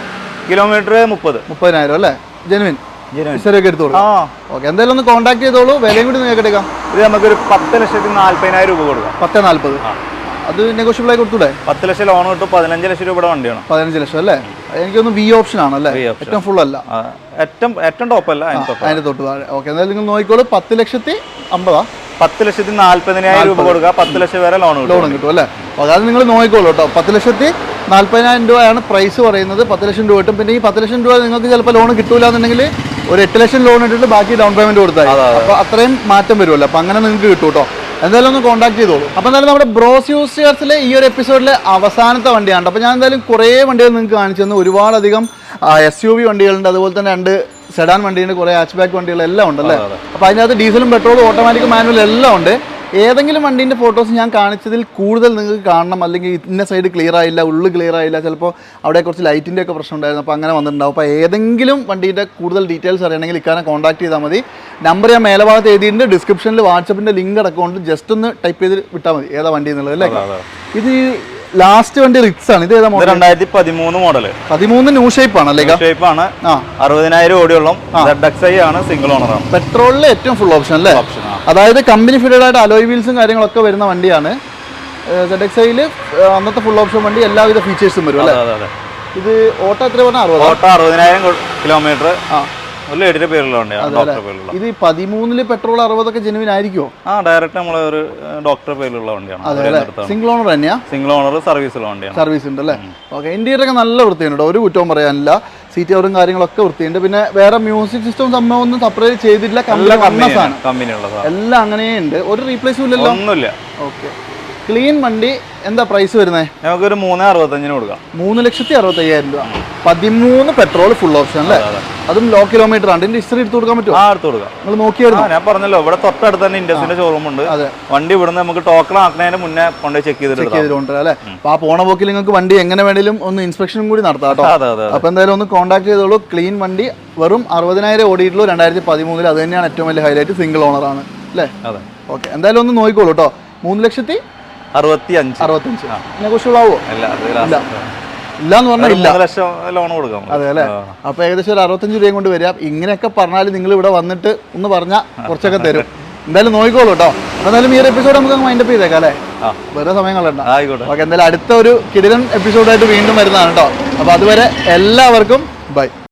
കിലോമീറ്റർ മുപ്പത്. മുപ്പതിനായിരം അല്ലേ? Genuine Genuine. എടുത്തോളൂ ഓക്കെ എന്തായാലും ഒന്ന് കോൺടാക്ട് ചെയ്തോളൂ. വിലയും കൂടി നിങ്ങൾക്ക് എടുക്കാം. ഇത് നമുക്കൊരു പത്ത് ലക്ഷത്തി നാല്പതിനായിരം രൂപ കൊടുക്കാം. പത്ത് നാല്പത്. അത് നെഗോഷ്യബിൾ ആയി കൊടുത്തൂടെ? പത്ത് ലക്ഷം ലോൺ കിട്ടും പതിനഞ്ച് ലക്ഷം രൂപയുടെ വണ്ടിയാണ്. പതിനഞ്ച് ലക്ഷം അല്ലേ? എനിക്കൊന്ന് വി ഓപ്ഷൻ ആണ് അല്ലേ? ഏറ്റവും ഫുൾ അല്ല. ഏറ്റവും ഏറ്റവും ടോപ്പ് അല്ല. അതിന്റെ തൊട്ട് താഴെ. ഓക്കെ എന്തായാലും നിങ്ങൾ നോക്കിക്കോളൂ പത്ത് ലക്ഷത്തി അമ്പതാ? പത്ത് ലക്ഷത്തി നാല്പതിനായിരം രൂപ കൊടുക്കുക പത്ത് ലക്ഷം വരെ ലോൺ ലോൺ കിട്ടും അല്ലേ? അതായത് നിങ്ങൾ നോക്കിക്കോളൂ കേട്ടോ. പത്ത് ലക്ഷത്തി നാല്പതിനായിരം രൂപയാണ് പ്രൈസ് പറയുന്നത്. പത്ത് ലക്ഷം രൂപ കിട്ടും. പിന്നെ ഈ പത്ത് ലക്ഷം രൂപ നിങ്ങൾക്ക് ചിലപ്പോൾ ലോൺ കിട്ടൂല എന്നുണ്ടെങ്കിൽ ഒരു എട്ട് ലക്ഷം ലോൺ ഇട്ടിട്ട് ബാക്കി ഡൗൺ പേയ്മെന്റ് കൊടുത്താൽ അപ്പോൾ അത്രയും മാറ്റം വരുമല്ലോ. അപ്പോൾ അങ്ങനെ നിങ്ങൾക്ക് കിട്ടും കേട്ടോ എന്തായാലും ഒന്ന് കോൺടാക്ട് ചെയ്തോളൂ. അപ്പോൾ എന്തായാലും നമ്മുടെ ബ്രോസ് യൂസേഴ്സിലെ ഈ ഒരു എപ്പിസോഡിലെ അവസാനത്തെ വണ്ടിയാണ്. അപ്പോൾ ഞാൻ എന്തായാലും കുറേ വണ്ടികൾ നിങ്ങൾക്ക് കാണിച്ചു തന്നു. ഒരുപാടധികം എസ് യു വി വണ്ടികളുണ്ട്. അതുപോലെ തന്നെ രണ്ട് സെഡാൻ വണ്ടിയുണ്ട് കുറേ ഹാച്ച് ബാക്ക് വണ്ടികൾ എല്ലാം ഉണ്ടല്ലേ അപ്പോൾ അതിനകത്ത് ഡീസലും പെട്രോളും ഓട്ടോമാറ്റിക് മാനുവൽ എല്ലാം ഉണ്ട്. ഏതെങ്കിലും വണ്ടീന്റെ ഫോട്ടോസ് ഞാൻ കാണിച്ചതിൽ കൂടുതൽ നിങ്ങൾക്ക് കാണണം. അല്ലെങ്കിൽ ഇന്ന സൈഡ് ക്ലിയർ ആയില്ല ഉള്ളു ക്ലിയർ ആയില്ല. ചിലപ്പോൾ അവിടെ കുറച്ച് ലൈറ്റിന്റെ ഒക്കെ പ്രശ്നം ഉണ്ടായിരുന്നു. അപ്പോൾ അങ്ങനെ വന്നിട്ടുണ്ടാവും. അപ്പോൾ ഏതെങ്കിലും വണ്ടീന്റെ കൂടുതൽ ഡീറ്റെയിൽസ് അറിയണമെങ്കിൽ ഇക്കാനെ കോൺടാക്ട് ചെയ്താൽ മതി. നമ്പർ ഞാൻ മേലെ ഭാഗത്ത് എഴുതിയിട്ടുണ്ട് ഡിസ്ക്രിപ്ഷനിൽ വാട്സപ്പിന്റെ ലിങ്ക് അടക്കമുണ്ട് ജസ്റ്റ് ഒന്ന് ടൈപ്പ് ചെയ്ത് വിട്ടാൽ മതി. ഏതാ വണ്ടി എന്നുള്ളത് അല്ലേ? ഇത് ലാസ്റ്റ് വണ്ടി റിക്സ് ആണ്. ഇത് ഏതാ മോഡൽ രണ്ടായിരത്തി പതിമൂന്ന് മോഡൽ പതിമൂന്ന് ന്യൂ ഷേപ്പ് ആണ് അല്ലേ ഷേപ്പ് ആണ്. അറുപതിനായിരം ഓടിയുള്ള സിംഗിൾ ഓണർ ആണ് പെട്രോളിൽ ഏറ്റവും ഫുൾ ഓപ്ഷൻ അല്ലേ? ഓപ്ഷൻ അതായത് കമ്പനി ഫിറ്റഡ് ആയിട്ട് അലോയ് വീൽസും കാര്യങ്ങളൊക്കെ വരുന്ന വണ്ടിയാണ്. സെഡ് എക്സ് ഐയിൽ അന്നത്തെ ഫുൾ ഓപ്ഷൻ വണ്ടി എല്ലാവിധ ഫീച്ചേഴ്സും വരും അല്ലേ? ഇത് ഓട്ടോ എത്ര പറഞ്ഞാൽ അറുപത്? ഓട്ടോ അറുപതിനായിരം കിലോമീറ്റർ ആ. ലേഡിയുടെ പേരിലുള്ള വണ്ടിയാണ് ഡോക്ടർ പേരിലുള്ള ഇത് പതിമൂന്നിൽ പെട്രോൾ അറുപതൊക്കെ ജെനുവിൻ ആയിരിക്കുമോ ആ ഡയറക്റ്റ് നമ്മളെ ഒരു ഡോക്ടർ പേരിലുള്ള വണ്ടിയാണ്. സിംഗിൾ ഓണർ തന്നെയാ? സിംഗിൾ ഓണർ സർവീസുള്ള വണ്ടിയാണ്. സർവീസ് ഉണ്ട് അല്ലേ? ഓക്കെ ഇന്റീരിയർ ഒക്കെ നല്ല വൃത്തിയുണ്ട്. ഒരു കുറ്റവും പറയാനില്ല. സീറ്റ് കവറും കാര്യങ്ങളൊക്കെ വൃത്തിയുണ്ട്. പിന്നെ വേറെ മ്യൂസിക് സിസ്റ്റം സംഭവം ഒന്നും സെപ്പറേറ്റ് ചെയ്തിട്ടില്ല. കമ്പനി എല്ലാം അങ്ങനെയുണ്ട്. ഒരു റീപ്ലേസും ഇല്ലല്ലോ? ഒന്നുമില്ല. ഓക്കെ ക്ലീൻ വണ്ടി എന്താ പ്രൈസ് വരുന്നത് നമുക്കൊരു മൂന്ന് അറുപത്തഞ്ചിന് കൊടുക്കാം. മൂന്ന് ലക്ഷത്തി അറുപത്തയ്യായിരം രൂപ. പതിമൂന്ന് പെട്രോൾ ഫുൾ ഓപ്ഷൻ അല്ലേ? അതും ലോ കിലോമീറ്റർ ആണ്. ഇതിന്റെ ഹിസ്റ്ററി എടുത്ത് കൊടുക്കാൻ പറ്റുമോ? ആ എടുത്ത് കൊടുക്കാം. നിങ്ങൾ നോക്കിയായിരുന്നു ഞാൻ പറഞ്ഞല്ലോ ഇവിടെ തൊട്ടടുത്ത് തന്നെ ഇൻഡസ്ട്രിന്റെ ഷോറൂം ഉണ്ട്. അതെ. വണ്ടി ഇവിടുന്ന് നമുക്ക് ടോക്കൺ ആക്കുന്നതിന് മുന്നേ കൊണ്ട് ചെക്ക് ചെക്ക് ചെയ്തിട്ടുണ്ട് അല്ലേ? അപ്പൊ ആ പോണ പോക്കിൽ നിങ്ങൾക്ക് വണ്ടി എങ്ങനെ വേണേലും ഒന്ന് ഇൻസ്പെക്ഷനും കൂടി നടത്താം കേട്ടോ. അപ്പൊ എന്തായാലും ഒന്ന് കോൺടാക്ട് ചെയ്തോളൂ. ക്ലീൻ വണ്ടി വെറും അറുപതിനായിരം ഓടിയിട്ടുള്ളൂ. രണ്ടായിരത്തി പതിമൂന്നിൽ അത് തന്നെയാണ് ഏറ്റവും വലിയ ഹൈലൈറ്റ് സിംഗിൾ ഓണർ ആണ്. അല്ലേ? അതെ. ഓക്കെ എന്തായാലും ഒന്ന് നോക്കിക്കോളൂ കേട്ടോ. മൂന്ന് ലക്ഷത്തി അറുപത്തി അഞ്ച് അറുപത്തഞ്ച് നെഗോഷ്യബിൾ ആവോ അല്ല അത് last. ഇല്ല. എന്ന് പറഞ്ഞാൽ ഇല്ല. ലക്ഷം ലോൺ കൊടുക്കാം അതെ അല്ലേ? അപ്പൊ ഏകദേശം ഒരു അറുപത്തഞ്ച് രൂപയും കൊണ്ട് വരിക. ഇങ്ങനെയൊക്കെ പറഞ്ഞാൽ നിങ്ങൾ ഇവിടെ വന്നിട്ട് ഒന്ന് പറഞ്ഞാൽ കുറച്ചൊക്കെ തരും. എന്തായാലും നോക്കിക്കോളൂ കേട്ടോ അപ്പൊ എന്തായാലും ഈ ഒരു എപ്പിസോഡ് നമുക്ക് മൈൻഡപ്പ് ചെയ്തേക്കാം അല്ലേ? വേറെ സമയം കളണ്ട ആയിക്കോട്ടെ. ഓക്കെ എന്തായാലും അടുത്ത ഒരു കിടിലൻ എപ്പിസോഡായിട്ട് വീണ്ടും വരുന്നതാണ് കേട്ടോ അപ്പൊ അതുവരെ എല്ലാവർക്കും